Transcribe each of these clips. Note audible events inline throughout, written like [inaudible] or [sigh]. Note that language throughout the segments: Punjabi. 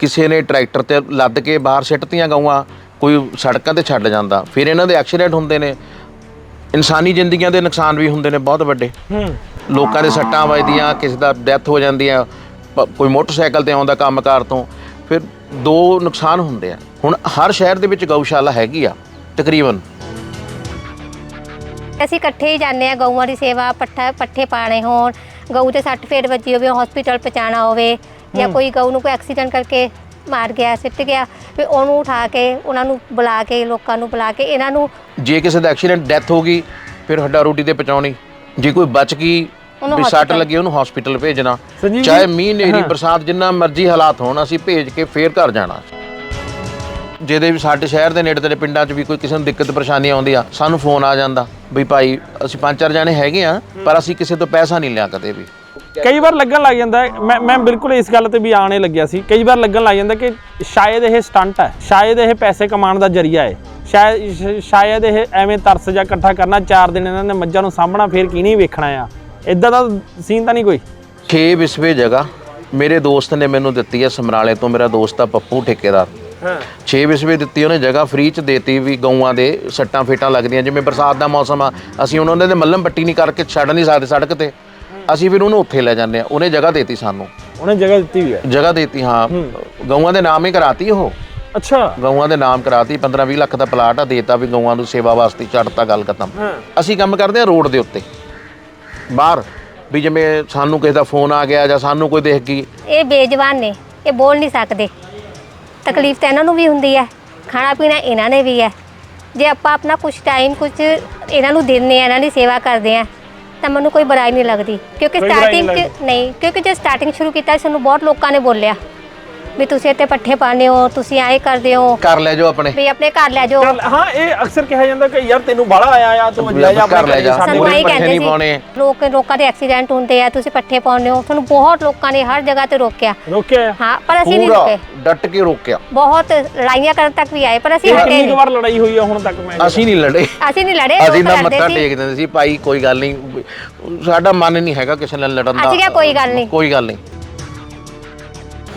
ਕਿਸੇ ਨੇ ਟਰੈਕਟਰ ਤੇ ਲੱਦ ਕੇ ਬਾਹਰ ਸਿੱਟਤੀਆਂ ਗਊਆਂ ਕੋਈ ਸੜਕਾਂ ਤੇ ਛੱਡ ਜਾਂਦਾ ਫਿਰ ਇਹਨਾਂ ਦੇ ਐਕਸੀਡੈਂਟ ਹੁੰਦੇ ਨੇ। ਇਨਸਾਨੀ ਜ਼ਿੰਦਗੀਆਂ ਦੇ ਨੁਕਸਾਨ ਵੀ ਹੁੰਦੇ ਨੇ ਬਹੁਤ ਵੱਡੇ। ਹੂੰ। ਲੋਕਾਂ ਦੇ ਸੱਟਾਂ ਵੱਜਦੀਆਂ ਕਿਸੇ ਦਾ ਡੈਥ ਹੋ ਜਾਂਦੀ ਆ ਕੋਈ ਮੋਟਰਸਾਈਕਲ ਤੇ ਆਉਂਦਾ ਕੰਮਕਾਰ ਤੋਂ ਫਿਰ ਦੋ ਨੁਕਸਾਨ ਹੁੰਦੇ ਆ। ਹੁਣ ਹਰ ਸ਼ਹਿਰ ਦੇ ਵਿੱਚ ਗਊਸ਼ਾਲਾ ਹੈਗੀ ਆ ਤਕਰੀਬਨ। ਅਸੀਂ ਇਕੱਠੇ ਹੀ ਜਾਂਦੇ ਆ ਗਊਆਂ ਦੀ ਸੇਵਾ ਪੱਠਾ ਪੱਠੇ ਪਾਣੇ ਹੋਣ ਗਊ ਤੇ ਸੱਟ ਫੇਟ ਵੱਜੀ ਹੋਵੇ ਹਸਪੀਟਲ ਪਹੁੰਚਾਉਣਾ ਹੋਵੇ। ਜਾਂ ਕੋਈ ਗਊ ਨੂੰ ਕੋਈ ਐਕਸੀਡੈਂਟ ਕਰਕੇ ਮਾਰ ਗਿਆ ਸਿੱਟ ਗਿਆ ਵੀ ਉਹਨੂੰ ਉਠਾ ਕੇ ਉਹਨਾਂ ਨੂੰ ਬੁਲਾ ਕੇ ਲੋਕਾਂ ਨੂੰ ਬੁਲਾ ਕੇ ਇਹਨਾਂ ਨੂੰ ਜੇ ਕਿਸੇ ਦਾ ਐਕਸੀਡੈਂਟ ਡੈਥ ਹੋ ਗਈ ਫਿਰ ਹੱਡਾ ਰੋਟੀ ਤੇ ਪਹੁੰਚਾਉਣੀ। ਜੇ ਕੋਈ ਬਚ ਗਈ ਉਹਨੂੰ ਵੀ ਸੱਟ hospital- ਲੱਗੀ ਉਹਨੂੰ ਹਸਪੀਟਲ ਭੇਜਣਾ। ਸੰਜੀਵ ਚਾਹੇ ਮੀਂਹ ਨੇਰੀ। ਬਰਸਾਤ ਜਿੰਨਾ ਮਰਜ਼ੀ ਹਾਲਾਤ ਹੋਣ ਅਸੀਂ ਭੇਜ ਕੇ ਫੇਰ ਘਰ ਜਾਣਾ। ਜਿਹਦੇ ਵੀ ਸਾਡੇ ਸ਼ਹਿਰ ਦੇ ਨੇੜੇ ਤੇੜੇ ਪਿੰਡਾਂ 'ਚ ਵੀ ਕੋਈ ਕਿਸੇ ਨੂੰ ਦਿੱਕਤ ਪਰੇਸ਼ਾਨੀ ਆਉਂਦੀ ਆ ਸਾਨੂੰ ਫੋਨ ਆ ਜਾਂਦਾ ਵੀ ਭਾਈ ਅਸੀਂ ਪੰਜ ਚਾਰ ਜਾਣੇ ਹੈਗੇ ਆ ਪਰ ਅਸੀਂ ਕਿਸੇ ਤੋਂ ਪੈਸਾ ਨਹੀਂ ਲਿਆ ਕਦੇ ਵੀ। ਕਈ ਵਾਰ ਲੱਗਣ ਲੱਗ ਜਾਂਦਾ ਮੈਂ ਮੈਂ ਬਿਲਕੁਲ ਇਸ ਗੱਲ ਤੇ ਵੀ ਆਣੇ ਲੱਗਿਆ ਸੀ। ਕਈ ਵਾਰ ਲੱਗਣ ਲੱਗ ਜਾਂਦਾ ਕਿ ਸ਼ਾਇਦ ਇਹ ਸਟੰਟ ਹੈ ਸ਼ਾਇਦ ਇਹ ਪੈਸੇ ਕਮਾਉਣ ਦਾ ਜਰੀਆ ਹੈ। ਸ਼ਾਇਦ ਸ਼ਾਇਦ ਇਹ ਐਵੇਂ ਤਰਸ ਜਾਂ ਇਕੱਠਾ ਕਰਨਾ ਚਾਰ ਦਿਨ ਇਹਨਾਂ ਨੇ ਮੱਝਾਂ ਨੂੰ ਸਾਂਭਣਾ ਫੇਰ ਕੀ ਨਹੀਂ ਵੇਖਣਾ ਆ। ਇਦਾਂ ਦਾ ਸੀਨ ਤਾਂ ਨਹੀਂ ਕੋਈ? 6 ਵਿਸਵੇ ਜਗ੍ਹਾ ਮੇਰੇ ਦੋਸਤ ਨੇ ਮੈਨੂੰ ਦਿੱਤੀ ਹੈ ਸਮਰਾਲੇ ਤੋਂ ਮੇਰਾ ਦੋਸਤ ਆ ਪੱਪੂ ਠੇਕੇਦਾਰ। ਹਾਂ। 6 ਵਿਸਵੇ ਦਿੱਤੀ ਉਹਨੇ ਜਗ੍ਹਾ ਫ੍ਰੀ ਚ ਦੇਤੀ ਵੀ ਗਊਆਂ ਦੇ ਸੱਟਾਂ ਫੇਟਾਂ ਲੱਗਦੀਆਂ ਜਿਵੇਂ ਬਰਸਾਤ ਦਾ ਮੌਸਮ ਆ ਅਸੀਂ ਉਹਨਾਂ ਦੇ ਮੱਲਮ ਪੱਟੀ ਨਹੀਂ ਕਰਕੇ ਛੱਡ ਨਹੀਂ ਸਕਦੇ ਸੜਕ ਤੇ। ਅਸੀਂ ਫਿਰ ਉਹਨੂੰ ਉੱਥੇ ਲੈ ਜਾਂਦੇ ਆ ਉਹਨੇ ਜਗ੍ਹਾ ਦੇਤੀ ਸਾਨੂੰ। ਉਹਨੇ ਜਗ੍ਹਾ ਦਿੱਤੀ ਵੀ ਹੈ? ਜਗ੍ਹਾ ਦੇਤੀ ਹਾਂ। ਗਊਆਂ ਦੇ ਨਾਮ ਹੀ ਕਰਾਤੀ ਉਹ। ਅੱਛਾ। ਗਊਆਂ ਦੇ ਨਾਮ ਕਰਾਤੀ 15 20 ਲੱਖ ਦਾ ਪਲਾਟ ਆ ਦੇਤਾ ਵੀ ਗਊਆਂ ਨੂੰ ਸੇਵਾ ਵਾਸਤੇ ਛੱਡਤਾ ਗੱਲ ਖਤਮ। ਅਸੀਂ ਕੰਮ ਕਰਦੇ ਆ ਰੋਡ ਦੇ ਉੱਤੇ। ਬਾਹਰ ਵੀ ਜਿਵੇਂ ਸਾਨੂੰ ਕਿਸੇ ਦਾ ਫੋਨ ਆ ਗਿਆ ਜਾਂ ਸਾਨੂੰ ਕੋਈ ਦੇਖ ਗਈ। ਇਹ ਬੇਜਵਾਨ ਨੇ ਇਹ ਬੋਲ ਨਹੀਂ ਸਕਦੇ। ਤਕਲੀਫ ਤਾਂ ਇਹਨਾਂ ਨੂੰ ਵੀ ਹੁੰਦੀ ਹੈ ਖਾਣਾ ਪੀਣਾ ਇਹਨਾਂ ਨੇ ਵੀ ਹੈ। ਜੇ ਆਪਾਂ ਆਪਣਾ ਕੁਝ ਟਾਈਮ ਕੁਝ ਇਹਨਾਂ ਨੂੰ ਦਿੰਦੇ ਆ ਇਹਨਾਂ ਦੀ ਸੇਵਾ ਕਰਦੇ ਆ ਤਾਂ ਮੈਨੂੰ ਕੋਈ ਬੁਰਾਈ ਨਹੀਂ ਲੱਗਦੀ। ਕਿਉਂਕਿ ਕੋਈ ਬੁਰਾਈ ਨਹੀਂ ਸਟਾਰਟਿੰਗ 'ਚ ਨਹੀਂ ਕਿਉਂਕਿ ਜੇ ਸਟਾਰਟਿੰਗ ਸ਼ੁਰੂ ਕੀਤਾ ਸਾਨੂੰ ਬਹੁਤ ਲੋਕਾਂ ਨੇ ਬੋਲਿਆ। ਵੀ ਤੁਸੀਂ ਇੱਥੇ ਪੱਠੇ ਪਾਉਂਦੇ ਹੋ ਤੁਸੀਂ ਐਂ ਕਰਦੇ ਹੋ। ਕਰ ਲੈ ਜਾਓ ਆਪਣੇ। ਵੀ ਆਪਣੇ ਘਰ ਲੈ ਜਾਓ। ਚੱਲ, ਹਾਂ ਇਹ ਅਕਸਰ ਕਿਹਾ ਜਾਂਦਾ ਕਿ ਯਾਰ ਤੈਨੂੰ ਬਾਹਲਾ ਆਇਆ ਆ ਤੂੰ ਲੈ ਜਾ ਘਰ ਲੈ ਜਾ। ਸਾਡੇ ਸਾਨੂੰ ਪੱਠੇ ਕਹਿੰਦੇ ਨਹੀਂ ਪਾਉਣੇ। ਸੀ ਲੋਕ ਲੋਕਾਂ ਦੇ ਐਕਸੀਡੈਂਟ ਹੁੰਦੇ ਆ ਤੁਸੀਂ ਪੱਠੇ ਪਾਉਂਦੇ ਹੋ। ਤੁਹਾਨੂੰ ਬਹੁਤ ਲੋਕਾਂ ਨੇ ਹਰ ਜਗ੍ਹਾ ਤੇ ਰੋਕਿਆ। ਰੋਕਿਆ ਹਾਂ ਪਰ ਅਸੀਂ ਨਹੀਂ ਪੂਰਾ ਰੁਕੇ। ਡਟ ਕੇ ਰੋਕਿਆ। ਬਹੁਤ ਲੜਾਈਆਂ ਕਰਨ ਤੱਕ ਵੀ ਆਏ ਪਰ ਅਸੀਂ ਇਹ ਹਟੇ ਕਿੰਨੀ ਕੁ ਨਹੀਂ ਵਾਰ ਲੜਾਈ ਹੋਈ ਆ ਹੁਣ ਤੱਕ ਮੈਂ ਅਸੀਂ ਨਹੀਂ ਲੜੇ। ਅਸੀਂ ਨਹੀਂ ਲੜੇ ਅਸੀਂ ਲੋਕ ਲੜਦੇ ਮੱਥਾ ਸੀ। ਟੇਕ ਦਿੰਦੇ ਸੀ ਭਾਈ ਕੋਈ ਗੱਲ ਨਹੀਂ ਸਾਡਾ ਮਨ ਨਹੀਂ ਹੈਗਾ ਕਿਸੇ ਨਾਲ ਲੜਨ ਦਾ। ਅਸੀਂ ਕਿਹਾ ਕੋਈ ਗੱਲ ਨਹੀਂ। ਕੋਈ ਗੱਲ ਨਹੀਂ।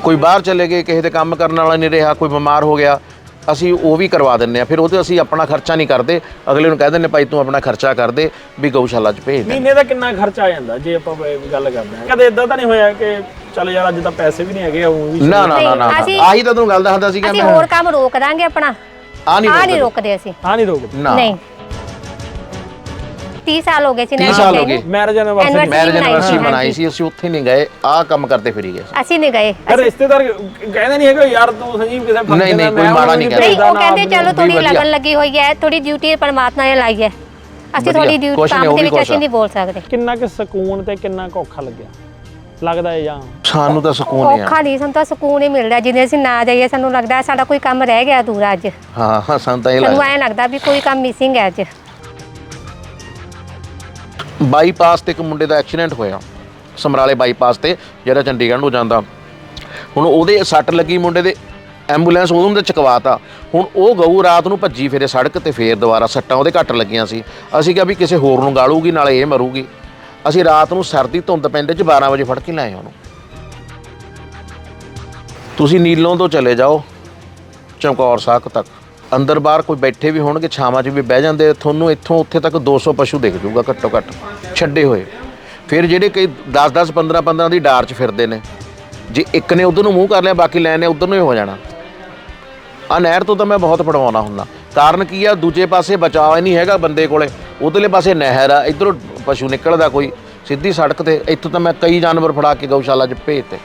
ਕੋਈ ਬਾਹਰ ਚਲੇ ਗਏ ਕਿਸੇ ਦੇ ਕੰਮ ਕਰਨ ਵਾਲਾ ਨਹੀਂ ਰਿਹਾ ਕੋਈ ਬਿਮਾਰ ਹੋ ਗਿਆ ਅਸੀਂ ਉਹ ਵੀ ਕਰਵਾ ਦਿੰਨੇ ਆ ਫਿਰ ਉਹਦੇ ਅਸੀਂ ਆਪਣਾ ਖਰਚਾ ਨਹੀਂ ਕਰਦੇ। ਅਗਲੇ ਨੂੰ ਕਹਿ ਦਿੰਨੇ ਭਾਈ ਤੂੰ ਆਪਣਾ ਖਰਚਾ ਕਰ ਦੇ ਵੀ ਗਊਸ਼ਾਲਾ 'ਚ ਭੇਜ ਦੇ। ਮਹੀਨੇ ਦਾ ਕਿੰਨਾ ਖਰਚਾ ਆ ਜਾਂਦਾ ਜੇ ਆਪਾਂ ਇਹ ਗੱਲ ਕਰਦੇ ਹਾਂ। ਕਦੇ ਇਦਾਂ ਤਾਂ ਨਹੀਂ ਹੋਇਆ ਕਿ ਚੱਲ ਯਾਰ ਅੱਜ ਤਾਂ ਪੈਸੇ ਵੀ ਨਹੀਂ ਹੈਗੇ ਉਹ ਵੀ ਨਾ ਨਾ ਨਾ ਨਾ ਨਹੀਂ, ਅਸੀਂ- ਆਹੀ ਤਾਂ ਤੈਨੂੰ ਗੱਲ ਦੱਸਦਾ ਸੀ ਅਸੀਂ ਮੈਂ ਹੋਰ ਕੰਮ ਰੋਕ ਦਾਂਗੇ ਆਪਣਾ। ਆ ਨਹੀਂ ਆ ਨਹੀਂ ਰੋਕਦੇ। ਅਸੀਂ। ਹਾਂ ਨਹੀਂ ਰੋਕਦੇ। ਨਾ। ਨਹੀਂ। 30 ਸਾਲ ਹੋ ਗਏ ਸੀ 30 ਇਹਨਾਂ ਸਾਲ ਨੂੰ ਹੋ ਗਏ। ਮੈਰਿਜ ਐਨਵਰਸਰੀ ਮੈਰਿਜ ਐਨਵਰਸਰੀ ਮਨਾਈ। ਸੀ ਅਸੀਂ ਉੱਥੇ ਨਹੀਂ ਗਏ ਆਹ ਕੰਮ ਕਰਦੇ ਫਿਰੀ ਗਏ ਅਸੀਂ। ਨਹੀਂ ਗਏ। ਪਰ ਰਿਸ਼ਤੇਦਾਰ ਕਹਿੰਦੇ ਨਹੀਂ ਹੈਗੇ ਯਾਰ ਤੂੰ ਸੰਜੀਵ ਕਿਸੇ function ਨਹੀਂ, ਨਹੀਂ, ਕੋਈ ਮਾੜਾ ਨਹੀਂ ਕਹਿੰਦਾ। ਉਹ ਕਹਿੰਦੇ ਚਲੋ ਥੋੜੀ। ਲਗਨ ਲੱਗੀ ਹੋਈ ਹੈ ਥੋੜੀ ਡਿਊਟੀ ਪਰਮਾਤਮਾ ਨੇ ਲਾਈ ਹੈ। ਅਸੀਂ ਥੋੜੀ ਡਿਊਟੀ ਕੰਮ ਦੇ ਵਿੱਚ ਅਸੀਂ। ਨਹੀਂ ਬੋਲ ਸਕਦੇ। ਕਿੰਨਾ ਕੁ ਸਕੂਨ ਤੇ ਕਿੰਨਾ ਔਖਾ ਲੱਗਿਆ? ਲੱਗਦਾ ਹੈ ਜਾਂ? ਸਾਨੂੰ ਤਾਂ ਸਕੂਨ ਨਹੀਂ ਆ। ਔਖਾ ਨਹੀਂ ਸਾਨੂੰ ਤਾਂ ਸਕੂਨ ਹੀ ਮਿਲਦਾ ਜਿੰਨੇ ਅਸੀਂ ਨਾ ਜਾਈਏ ਸਾਨੂੰ ਲੱਗਦਾ ਸਾਡਾ ਕੋਈ ਕੰਮ ਰਹਿ ਗਿਆ ਅਧੂਰਾ ਅੱਜ। ਹਾਂ ਹਾਂ ਸਾਨੂੰ ਤਾਂ ਇਹ ਸਾਨੂੰ ਲੱਗਦਾ। ਐਂ ਲੱਗਦਾ ਵੀ ਕੋਈ ਕੰਮ ਮਿਸਿੰਗ ਹੈ ਅੱਜ। ਬਾਈਪਾਸ ਤੇ ਇੱਕ ਮੁੰਡੇ ਦਾ ਐਕਸੀਡੈਂਟ ਹੋਇਆ। ਸਮਰਾਲੇ ਬਾਈਪਾਸ ਤੇ, ਜਿਹੜਾ ਚੰਡੀਗੜ੍ਹ ਨੂੰ ਜਾਂਦਾ। ਹੁਣ ਉਹਦੇ ਸੱਟ ਲੱਗੀ ਮੁੰਡੇ ਦੇ ਐਂਬੂਲੈਂਸ ਉਦੋਂ ਦੇ ਚਕਵਾਤਾ। ਹੁਣ ਉਹ ਗਊ ਰਾਤ ਨੂੰ ਭੱਜੀ ਫਿਰੇ ਸੜਕ ਤੇ ਫੇਰ ਦੁਬਾਰਾ ਸੱਟਾਂ ਉਹਦੇ ਘੱਟ ਲੱਗੀਆਂ ਸੀ। ਅਸੀਂ ਕਿਹਾ ਵੀ ਕਿਸੇ ਹੋਰ ਨੂੰ ਗਾਲੂਗੀ, ਨਾਲੇ ਇਹ ਮਰੂਗੀ। ਅਸੀਂ ਰਾਤ ਨੂੰ ਸਰਦੀ ਧੁੰਦ ਪੈਂਦੇ 'ਚ 12 ਵਜੇ ਫੜ ਕੇ ਲਾਏ ਉਹਨੂੰ। ਤੁਸੀਂ ਨੀਲੋਂ ਤੋਂ ਚਲੇ ਜਾਓ, ਚਮਕੌਰ ਸਾਹਿਬ ਤੱਕ। ਅੰਦਰ ਬਾਹਰ ਕੋਈ ਬੈਠੇ ਵੀ ਹੋਣਗੇ, ਛਾਵਾਂ 'ਚ ਵੀ ਬਹਿ ਜਾਂਦੇ ਤੁਹਾਨੂੰ ਇੱਥੋਂ ਉੱਥੇ ਤੱਕ 200 ਪਸ਼ੂ ਦਿਖ ਜਾਊਗਾ ਘੱਟੋ ਘੱਟ, ਛੱਡੇ ਹੋਏ। ਫਿਰ ਜਿਹੜੇ ਕਈ 10 10 15 15 ਦੀ ਡਾਰ 'ਚ ਫਿਰਦੇ ਨੇ, ਜੇ ਇੱਕ ਨੇ ਉਧਰ ਨੂੰ ਮੂੰਹ ਕਰ ਲਿਆ, ਬਾਕੀ ਲੈਣ ਨੇ ਉਧਰ ਨੂੰ ਹੀ ਹੋ ਜਾਣਾ। ਆ ਨਹਿਰ ਤੋਂ ਤਾਂ ਮੈਂ ਬਹੁਤ ਪੜਵਾਉਣਾ ਹੁੰਦਾ। ਕਾਰਨ ਕੀ ਆ? ਦੂਜੇ ਪਾਸੇ ਬਚਾਅ ਹੀ ਨਹੀਂ ਹੈਗਾ ਬੰਦੇ ਕੋਲੇ, ਉਧਰਲੇ ਪਾਸੇ ਨਹਿਰ ਆ, ਇਧਰੋਂ ਪਸ਼ੂ ਨਿਕਲਦਾ ਕੋਈ, ਸਿੱਧੀ ਸੜਕ ਤੇ, ਇੱਥੋਂ ਤਾਂ ਮੈਂ ਕਈ ਜਾਨਵਰ ਫੜਾ ਕੇ ਗਊਸ਼ਾਲਾ 'ਚ ਭੇਜਤੇ।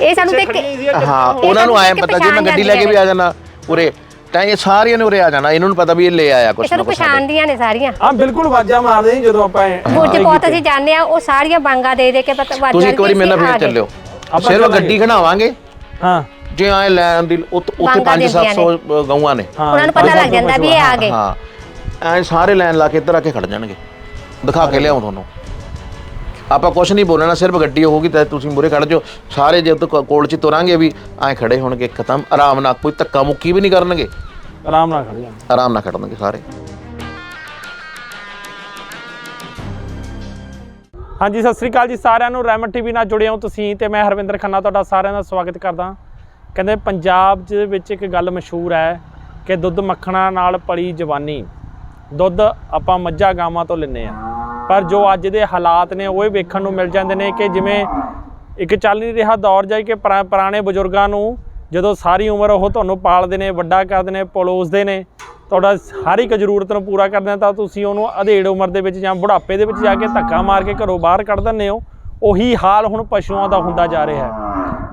ਇਹ ਸਾਨੂੰ ਦੇਖ ਕੇ ਹਾਂ ਉਹਨਾਂ ਨੂੰ ਆਇਆ ਪਤਾ ਜੇ ਮੈਂ ਗੱਡੀ ਲੈ ਕੇ ਵੀ ਆ ਜਾਣਾ ਉਰੇ ਤਾਂ ਇਹ ਸਾਰਿਆਂ ਨੇ ਉਰੇ ਆ ਜਾਣਾ ਇਹਨਾਂ ਨੂੰ ਪਤਾ ਵੀ ਇਹ ਲੈ ਆਇਆ ਇਹ ਕੁਛ ਨਾ ਸਾਨੂੰ ਕੁਛ। ਪਛਾਣਦੀਆਂ ਨੇ ਸਾਰੀਆਂ। ਹਾਂ ਬਿਲਕੁਲ ਵਾਜਾਂ ਮਾਰਦੇ ਸੀ ਜਦੋਂ ਆਪਾਂ ਇਹ- ਬੁਰਜ ਬਹੁਤ ਅਸੀਂ ਜਾਣਦੇ ਆ ਉਹ ਸਾਰੀਆਂ ਬਾਂਗਾ ਦੇ ਦੇ ਕੇ ਪਤਾ ਵੱਜ ਤੁਸੀਂ ਇੱਕ ਵਾਰੀ ਮੇਰੇ ਨਾਲ ਆ ਫੇਰ। ਚੱਲਿਓ। ਆਪਾਂ ਸਿਰਫ। ਗੱਡੀ ਖਣਾਵਾਂਗੇ ਹਾਂ। ਜੇ ਆਏ ਲੈਣ ਦੀ ਉੱਤ- ਉੱਥੇ ਬਾਂਗਾਂ 5 ਦਿੰਦੀਆਂ 700 ਗਊਆਂ ਨੇ। ਹਾਂ ਉਹਨਾਂ ਨੂੰ ਪਤਾ ਲੱਗ ਜਾਂਦਾ ਵੀ ਇਹ ਆ ਗਏ। ਹਾਂ। ਐ ਸਾਰੇ ਲਾਈਨ ਲਾ ਕੇ ਇੱਧਰ ਆ ਕੇ ਖੜ ਜਾਣਗੇ। ਦਿਖਾ ਕੇ ਲਿਆਉਂ ਤੁਹਾਨੂੰ। ਆਪਾਂ ਕੁਝ ਨਹੀਂ ਬੋਲਣਾ ਸਿਰਫ ਗੱਡੀ ਹੋਊਗੀ ਤਾਂ ਤੁਸੀਂ ਮੂਰੇ ਖੜ ਜਾਓ। ਸਾਰੇ ਜੇ ਕੋਲ ਚ ਤੁਰਾਂਗੇ ਵੀ ਐ ਖੜੇ ਹੋਣਗੇ ਖਤਮ ਆਰਾਮ ਨਾਲ ਕੋਈ ਧੱਕਾ ਮੁੱਕੀ ਵੀ ਨਹੀਂ ਕਰਨਗੇ। ਆਰਾਮ ਨਾਲ ਖੜ ਜਾ ਆਰਾਮ ਨਾਲ ਖੜਨਗੇ ਸਾਰੇ। ਹਾਂਜੀ ਸਤਿ ਸ੍ਰੀ ਅਕਾਲ ਜੀ ਸਾਰਿਆਂ ਨੂੰ ਰੈਮਨ ਟੀਵੀ ਨਾਲ ਜੁੜੇ ਹੋ ਤੁਸੀਂ ਤੇ ਮੈਂ ਹਰਵਿੰਦਰ ਖੰਨਾ ਤੁਹਾਡਾ ਸਾਰਿਆਂ ਦਾ ਸਵਾਗਤ ਕਰਦਾ। ਕਹਿੰਦੇ ਪੰਜਾਬ ਦੇ ਵਿੱਚ ਇੱਕ ਗੱਲ ਮਸ਼ਹੂਰ ਹੈ ਕਿ ਦੁੱਧ ਮੱਖਣਾ ਨਾਲ ਪਲੀ ਜਵਾਨੀ। ਦੁੱਧ ਆਪਾਂ ਮੱਝਾਂ ਗਾਵਾਂ ਤੋਂ ਲੈਂਦੇ ਆ ਪਰ ਜੋ ਅੱਜ ਦੇ ਹਾਲਾਤ ਨੇ, ਉਹ ਇਹ ਵੇਖਣ ਨੂੰ ਮਿਲ ਜਾਂਦੇ ਨੇ ਕਿ ਜਿਵੇਂ ਇੱਕ ਚੱਲ ਨਹੀਂ ਰਿਹਾ ਦੌਰ ਜਾਈ ਕਿ ਪੁਰਾ- ਪੁਰਾਣੇ ਬਜ਼ੁਰਗਾਂ ਨੂੰ ਜਦੋਂ ਸਾਰੀ ਉਮਰ ਉਹ ਤੁਹਾਨੂੰ ਪਾਲਦੇ ਨੇ, ਵੱਡਾ ਕਰਦੇ ਨੇ, ਪਲੋਸਦੇ ਨੇ, ਤੁਹਾਡਾ ਹਰ ਇੱਕ ਜ਼ਰੂਰਤ ਨੂੰ ਪੂਰਾ ਕਰਦੇ ਨੇ, ਤਾਂ ਤੁਸੀਂ ਉਹਨੂੰ ਅਧੇੜ ਉਮਰ ਦੇ ਵਿੱਚ ਜਾਂ ਬੁਢਾਪੇ ਦੇ ਵਿੱਚ ਜਾ ਕੇ ਧੱਕਾ ਮਾਰ ਕੇ ਘਰੋਂ ਬਾਹਰ ਕੱਢ ਦਿੰਦੇ ਹੋ। ਉਹੀ ਹਾਲ ਹੁਣ ਪਸ਼ੂਆਂ ਦਾ ਹੁੰਦਾ ਜਾ ਰਿਹਾ ਹੈ।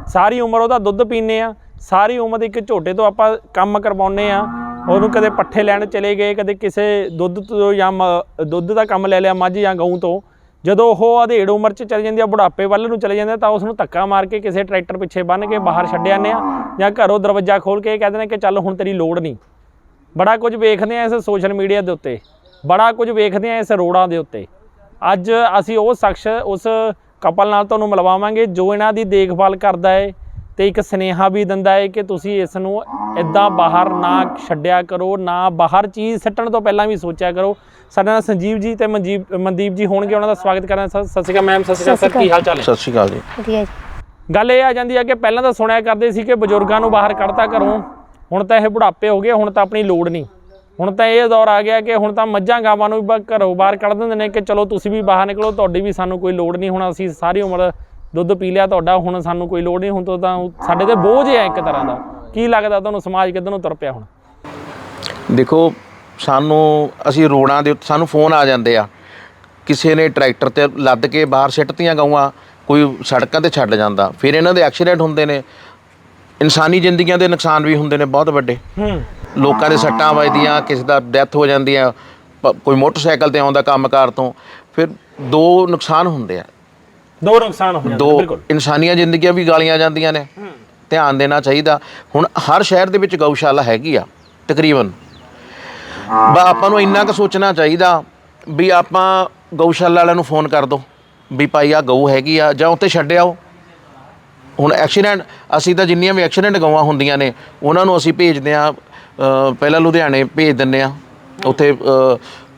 ਸਾਰੀ ਉਮਰ ਉਹਦਾ ਦੁੱਧ ਪੀਂਦੇ ਆ ਸਾਰੀ ਉਮਰ ਇੱਕ ਝੋਟੇ ਤੋਂ ਆਪਾਂ ਕੰਮ ਕਰਵਾਉਂਦੇ ਆ ਉਹਨੂੰ ਕਦੇ ਪੱਠੇ ਲੈਣ ਚਲੇ ਗਏ, ਕਦੇ ਕਿਸੇ ਦੁੱਧ ਤੋਂ ਜਾਂ ਮ- ਦੁੱਧ ਦਾ ਕੰਮ ਲੈ ਲਿਆ ਮੱਝ ਜਾਂ ਗਊ ਤੋਂ। ਜਦੋਂ ਉਹ ਅਧੇੜ ਉਮਰ 'ਚ ਚਲੇ ਜਾਂਦੀ ਆ, ਬੁਢਾਪੇ ਵੱਲ ਨੂੰ ਚਲੇ ਜਾਂਦੇ ਆ, ਤਾਂ ਉਸ ਨੂੰ ਧੱਕਾ ਮਾਰ ਕੇ ਕਿਸੇ ਟਰੈਕਟਰ ਪਿੱਛੇ ਬੰਨ੍ਹ ਕੇ ਬਾਹਰ ਛੱਡ ਜਾਂਦੇ ਆ ਜਾਂ ਘਰੋਂ ਦਰਵਾਜ਼ਾ ਖੋਲ ਕੇ ਕਹਿੰਦੇ ਨੇ ਕਿ ਚੱਲ ਹੁਣ ਤੇਰੀ ਲੋੜ ਨਹੀਂ। ਬੜਾ ਕੁਝ ਵੇਖਦੇ ਆ ਇਸ ਸੋਸ਼ਲ ਮੀਡੀਆ ਦੇ ਉੱਤੇ। ਬੜਾ ਕੁਝ ਵੇਖਦੇ ਆ ਇਸ ਰੋਡਾਂ ਦੇ ਉੱਤੇ। ਅੱਜ ਅਸੀਂ ਉਹ ਸ਼ਖਸ, ਉਸ ਕਪਲ ਨਾਲ ਤੁਹਾਨੂੰ ਮਿਲਵਾਵਾਂਗੇ ਜੋ ਇਹਨਾਂ ਦੀ ਦੇਖਭਾਲ ਕਰਦਾ ਹੈ ਤੇ ਇੱਕ ਸਨੇਹਾ ਵੀ ਦਿੰਦਾ ਹੈ ਕਿ ਤੁਸੀਂ ਇਸ ਨੂੰ ਇਦਾਂ ਬਾਹਰ ਨਾ ਛੱਡਿਆ ਕਰੋ ਨਾ ਬਾਹਰ ਚੀਜ਼ ਸੱਟਣ ਤੋਂ ਪਹਿਲਾਂ ਵੀ ਸੋਚਿਆ ਕਰੋ। ਸਾਡੇ ਨਾਲ ਸੰਜੀਵ ਜੀ ਤੇ ਮਨਜੀਬ ਮਨਦੀਪ ਜੀ ਹੋਣਗੇ ਉਹਨਾਂ ਦਾ ਸਵਾਗਤ ਕਰਨਾ ਸਤਿ ਸਤਿ ਸ਼੍ਰੀ ਅਕਾਲ ਮੈਮ ਸਤਿ ਸ਼੍ਰੀ ਅਕਾਲ ਸਰ ਕੀ ਹਾਲ ਚਾਲ ਹੈ ਸਤਿ ਸ਼੍ਰੀ ਅਕਾਲ ਜੀ। ਵਧੀਆ ਜੀ। ਗੱਲ ਇਹ ਆ ਜਾਂਦੀ ਹੈ ਕਿ ਪਹਿਲਾਂ ਤਾਂ ਸੁਣਿਆ ਕਰਦੇ ਸੀ ਕਿ ਬਜ਼ੁਰਗਾਂ ਨੂੰ ਬਾਹਰ ਕੱਢਤਾ ਘਰੋਂ ਹੁਣ ਤਾਂ ਇਹ ਬੁਢਾਪੇ ਹੋ ਗਏ ਹੁਣ ਤਾਂ ਆਪਣੀ ਲੋੜ ਨਹੀਂ। ਹੁਣ ਤਾਂ ਇਹ ਦੌਰ ਆ ਗਿਆ ਕਿ ਹੁਣ ਤਾਂ ਮੱਝਾਂ ਗਾਵਾਂ ਨੂੰ ਵੀ ਬ- ਘਰੋਂ ਬਾਹਰ ਕੱਢ ਦਿੰਦੇ ਨੇ ਕਿ ਚਲੋ ਤੁਸੀਂ ਵੀ ਬਾਹਰ ਨਿਕਲੋ ਤੁਹਾਡੀ ਵੀ ਸਾਨੂੰ ਕੋਈ ਲੋੜ ਨਹੀਂ ਹੁਣ ਅਸੀਂ ਸਾਰੀ ਉਮਰ ਦੁੱਧ ਪੀ ਲਿਆ ਤੁਹਾਡਾ ਹੁਣ ਸਾਨੂੰ ਕੋਈ ਲੋੜ ਨਹੀਂ ਹੁਣ ਤੋਂ ਤਾਂ ਸਾਡੇ ਤੇ ਬੋਝ ਹੈ ਇੱਕ ਤਰ੍ਹਾਂ ਦਾ। ਕੀ ਲੱਗਦਾ ਤੁਹਾਨੂੰ ਸਮਾਜ ਕਿੱਧਰ ਨੂੰ ਤੁਰ ਪਿਆ ਹੁਣ? ਦੇਖੋ ਸਾਨੂੰ ਅਸੀਂ ਰੋਡਾਂ ਦੇ ਉੱਤੇ ਸਾਨੂੰ ਫੋਨ ਆ ਜਾਂਦੇ ਆ। ਕਿਸੇ ਨੇ ਟਰੈਕਟਰ ਤੇ ਲੱਦ ਕੇ ਬਾਹਰ ਸਿੱਟਤੀਆਂ ਗਊਆਂ ਕੋਈ ਸੜਕਾਂ ਤੇ ਛੱਡ ਜਾਂਦਾ ਫਿਰ ਇਹਨਾਂ ਦੇ ਐਕਸੀਡੈਂਟ ਹੁੰਦੇ ਨੇ। ਇਨਸਾਨੀ ਜ਼ਿੰਦਗੀਆਂ ਦੇ ਨੁਕਸਾਨ ਵੀ ਹੁੰਦੇ ਨੇ ਬਹੁਤ ਵੱਡੇ। ਹੂੰ। ਲੋਕਾਂ ਦੇ ਸੱਟਾਂ ਵੱਜਦੀਆਂ ਕਿਸੇ ਦਾ ਡੈਥ ਹੋ ਜਾਂਦੀ ਆ ਕੋਈ ਮੋਟਰਸਾਈਕਲ ਤੇ ਆਉਂਦਾ ਕੰਮਕਾਰ ਤੋਂ ਫਿਰ ਦੋ ਨੁਕਸਾਨ ਹੁੰਦੇ ਆ। ਦੋ ਨੁਕਸਾਨ ਹੋ ਜਾਂਦੇ ਦੋ ਬਿਲਕੁਲ। ਇਨਸਾਨੀਆਂ ਜ਼ਿੰਦਗੀਆਂ ਵੀ ਗਾਲੀਆਂ ਜਾਂਦੀਆਂ ਨੇ। ਧਿਆਨ ਦੇਣਾ ਚਾਹੀਦਾ। ਹੁਣ ਹਰ ਸ਼ਹਿਰ ਦੇ ਵਿੱਚ ਗਊਸ਼ਾਲਾ ਹੈਗੀ ਆ ਤਕਰੀਬਨ। ਬਾ ਆਪਾਂ ਨੂੰ ਇੰਨਾ ਕੁ ਸੋਚਣਾ ਚਾਹੀਦਾ ਵੀ ਆਪਾਂ ਗਊਸ਼ਾਲਾ ਵਾਲਿਆਂ ਨੂੰ ਫੋਨ ਕਰ ਦੋ ਵੀ ਭਾਈ ਆ ਗਊ ਹੈਗੀ ਆ ਜਾਂ ਉੱਤੇ ਛੱਡ ਆਓ। ਹੁਣ ਐਕਸੀਡੈਂਟ ਅਸੀਂ ਤਾਂ ਜਿੰਨੀਆਂ ਵੀ ਐਕਸੀਡੈਂਟ ਗਊਆਂ ਹੁੰਦੀਆਂ ਨੇ ਉਹਨਾਂ ਨੂੰ ਅਸੀਂ ਭੇਜਦੇ ਆ ਪਹਿਲਾਂ ਲੁਧਿਆਣੇ ਭੇਜ ਦਿੰਨੇ ਆ ਉੱਥੇ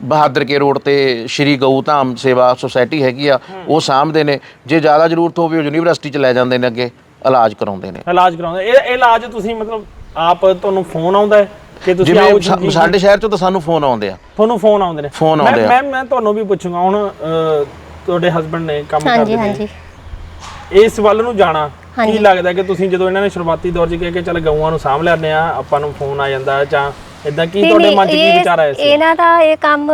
ਬਹਾਦਰ ਕੇ ਰੋਡ ਤੇ ਸ਼੍ਰੀ ਗਊ ਧਾਮ ਸੇਵਾ ਸੁਸਾਇਟੀ ਹੈਗੀ ਆ ਉਹ ਸਾਂਭਦੇ ਨੇ। ਜੇ ਜ਼ਿਆਦਾ ਜ਼ਰੂਰਤ ਹੋਵੇ ਉਹ ਯੂਨੀਵਰਸਿਟੀ ਚ ਲੈ ਜਾਂਦੇ ਨੇ ਅੱਗੇ ਇਲਾਜ ਕਰਾਉਂਦੇ ਨੇ। ਇਲਾਜ ਕਰਾਉਂਦੇ ਇਹ ਇਹ ਇਲਾਜ ਤੁਸੀਂ ਮਤਲਬ ਆਪ ਤੁਹਾਨੂੰ ਫੋਨ ਆਉਂਦਾ ਹੈ ਕਿ ਤੁਸੀਂ ਆਓ ਜੀ- ਸਾਡੇ ਸ਼ਹਿਰ ਚੋਂ ਤਾਂ ਸਾਨੂੰ ਫੋਨ ਆਉਂਦੇ ਆ। ਤੁਹਾਨੂੰ ਫੋਨ ਆਉਂਦੇ ਨੇ। ਫੋਨ ਮੈਂ- ਆਉਂਦੇ ਆ। ਮੈਂ ਮੈਂ ਤੁਹਾਨੂੰ ਵੀ ਪੁੱਛੂੰਗਾ। ਹੁਣ ਅਹ, ਤੁਹਾਡੇ ਹਸਬੰਡ ਨੇ ਕੰਮ ਹਾਂਜੀ ਕਰਦੇ ਨੇ। ਹਾਂਜੀ ਇਸ ਵੱਲ ਨੂੰ ਜਾਣਾ ਕੀ ਹਾਂਜੀ। ਲੱਗਦਾ ਕਿ ਤੁਸੀਂ ਜਦੋਂ ਇਹਨਾਂ ਨੇ ਸ਼ੁਰੂਆਤੀ ਦੌਰ 'ਚ ਕਿਹਾ ਕਿ ਚੱਲ ਗਊਆਂ ਨੂੰ ਸਾਂਭ ਲੈਂਦੇ ਆ ਆਪਾਂ ਨੂੰ ਫੋਨ ਆ ਜਾਂਦਾ ਜਾਂ ਇਦਾਂ ਕੀ ਨਹੀਂ, ਤੁਹਾਡੇ ਨਹੀਂ, ਮਨ 'ਚ ਕੀ ਇਹ- ਵਿਚਾਰ ਆਇਆ ਸੀ? ਇਹਨਾਂ ਦਾ ਇਹ ਕੰਮ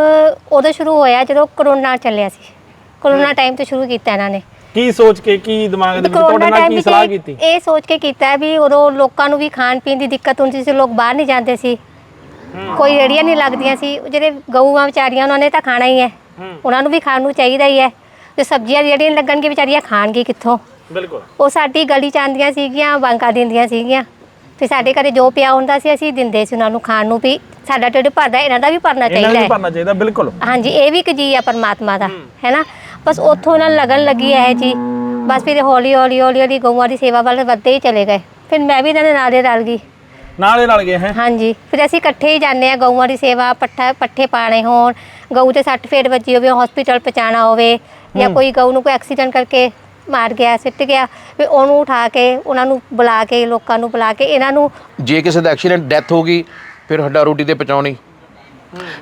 ਉਦੋਂ ਸ਼ੁਰੂ ਹੋਇਆ ਜਦੋਂ ਕਰੋਨਾ ਚੱਲਿਆ ਸੀ। ਕਰੋਨਾ ਟਾਈਮ ਤੋਂ ਸ਼ੁਰੂ ਕੀਤਾ ਇਹਨਾਂ ਨੇ। ਕੀ ਸੋਚ ਕੇ ਕੀ ਦਿਮਾਗ ਦੇ ਵਿੱਚ ਤੁਹਾਡੇ ਨਾਲ ਕੀ ਸਲਾਹ ਕੀਤੀ? ਇਹ ਸੋਚ ਕੇ ਕੀਤਾ ਹੈ ਵੀ ਉਦੋਂ ਲੋਕਾਂ ਨੂੰ ਵੀ ਖਾਣ ਪੀਣ ਦੀ ਦਿੱਕਤ ਹੁੰਦੀ ਸੀ ਲੋਕ ਬਾਹਰ ਨਹੀਂ ਜਾਂਦੇ ਸੀ। ਕੋਈ ਰੇੜੀਆਂ ਨਹੀਂ ਲੱਗਦੀਆਂ ਸੀ ਉਹ ਜਿਹੜੇ ਗਊਆਂ ਵਿਚਾਰੀਆਂ ਉਹਨਾਂ ਨੇ ਤਾਂ ਖਾਣਾ ਹੀ ਹੈ। ਉਹਨਾਂ ਨੂੰ ਵੀ ਖਾਣ ਨੂੰ ਚਾਹੀਦਾ ਹੀ ਹੈ। ਤੇ ਸਬਜ਼ੀਆਂ ਜਿਹੜੀਆਂ ਲੱਗਣਗੀਆਂ ਵਿਚਾਰੀਆਂ ਖਾਣਗੇ ਕਿੱਥੋਂ? ਬਿਲਕੁਲ। ਉਹ ਸਾਡੀ ਗਲੀ ਚ ਆਉਂਦੀਆਂ ਸੀਗੀਆਂ ਬਾਂਕਾ ਦਿੰਦੀਆਂ ਸੀਗੀਆਂ। ਤੇ ਸਾਡੇ ਘਰੇ ਜੋ ਪਿਆ ਹੁੰਦਾ ਸੀ ਅਸੀਂ ਦਿੰਦੇ ਸੀ ਉਹਨਾਂ ਨੂੰ ਖਾਣ ਨੂੰ ਵੀ। ਸਾਡਾ ਢਿੱਡ ਭਰਦਾ ਇਹਨਾਂ ਦਾ ਵੀ ਭਰਨਾ ਇਹਨਾਂ ਚਾਹੀਦਾ ਨੂੰ ਹੈ। ਭਰਨਾ ਚਾਹੀਦਾ ਬਿਲਕੁਲ। ਹਾਂਜੀ ਇਹ ਵੀ ਇੱਕ ਜੀ ਆ ਪਰਮਾਤਮਾ ਦਾ ਹੈ। ਨਾ? ਬਸ ਉੱਥੋਂ ਨਾਲ ਲੱਗਣ ਲੱਗੀ ਹੈ ਜੀ। ਬਸ ਫਿਰ ਹੌਲੀ ਹੌਲੀ ਹੌਲੀ ਹੌਲੀ ਗਊਆਂ ਦੀ ਸੇਵਾ ਵੱਲ ਵੱਧਦੇ ਹੀ ਚਲੇ ਗਏ। ਫਿਰ ਮੈਂ ਵੀ ਇਹਨਾਂ ਦੇ ਨਾਲੇ ਰਲ ਗਈ। ਨਾਲੇ ਨਾਲ ਗਏ ਹੈ? ਹਾਂਜੀ ਫਿਰ ਅਸੀਂ ਇਕੱਠੇ ਹੀ ਜਾਂਦੇ ਆ ਗਊਆਂ ਦੀ ਸੇਵਾ ਪੱਠਾ ਪੱਠੇ ਪਾਣੇ ਹੋਣ। ਗਊ ਤੇ ਸੱਟ ਫੇਟ ਵੱਜੀ ਹੋਵੇ ਹਸਪੀਟਲ ਪਹੁੰਚਾਉਣਾ ਹੋਵੇ ਜਾਂ ਕੋਈ ਗਊ ਨੂੰ ਕੋਈ ਐਕਸੀਡੈਂਟ ਕਰਕੇ ਮਾਰ ਗਿਆ ਸਿੱਟ ਗਿਆ ਵੀ ਉਹਨੂੰ ਉਠਾ ਕੇ ਉਹਨਾਂ ਨੂੰ ਬੁਲਾ ਕੇ ਲੋਕਾਂ ਨੂੰ ਬੁਲਾ ਕੇ ਇਹਨਾਂ ਨੂੰ ਜੇ ਕਿਸੇ ਦਾ ਐਕਸੀਡੈਂਟ ਡੈਥ ਹੋ ਗਈ ਫਿਰ ਹੱਡਾ ਰੋਟੀ ਤੇ ਪਹੁੰਚਾਉਣੀ।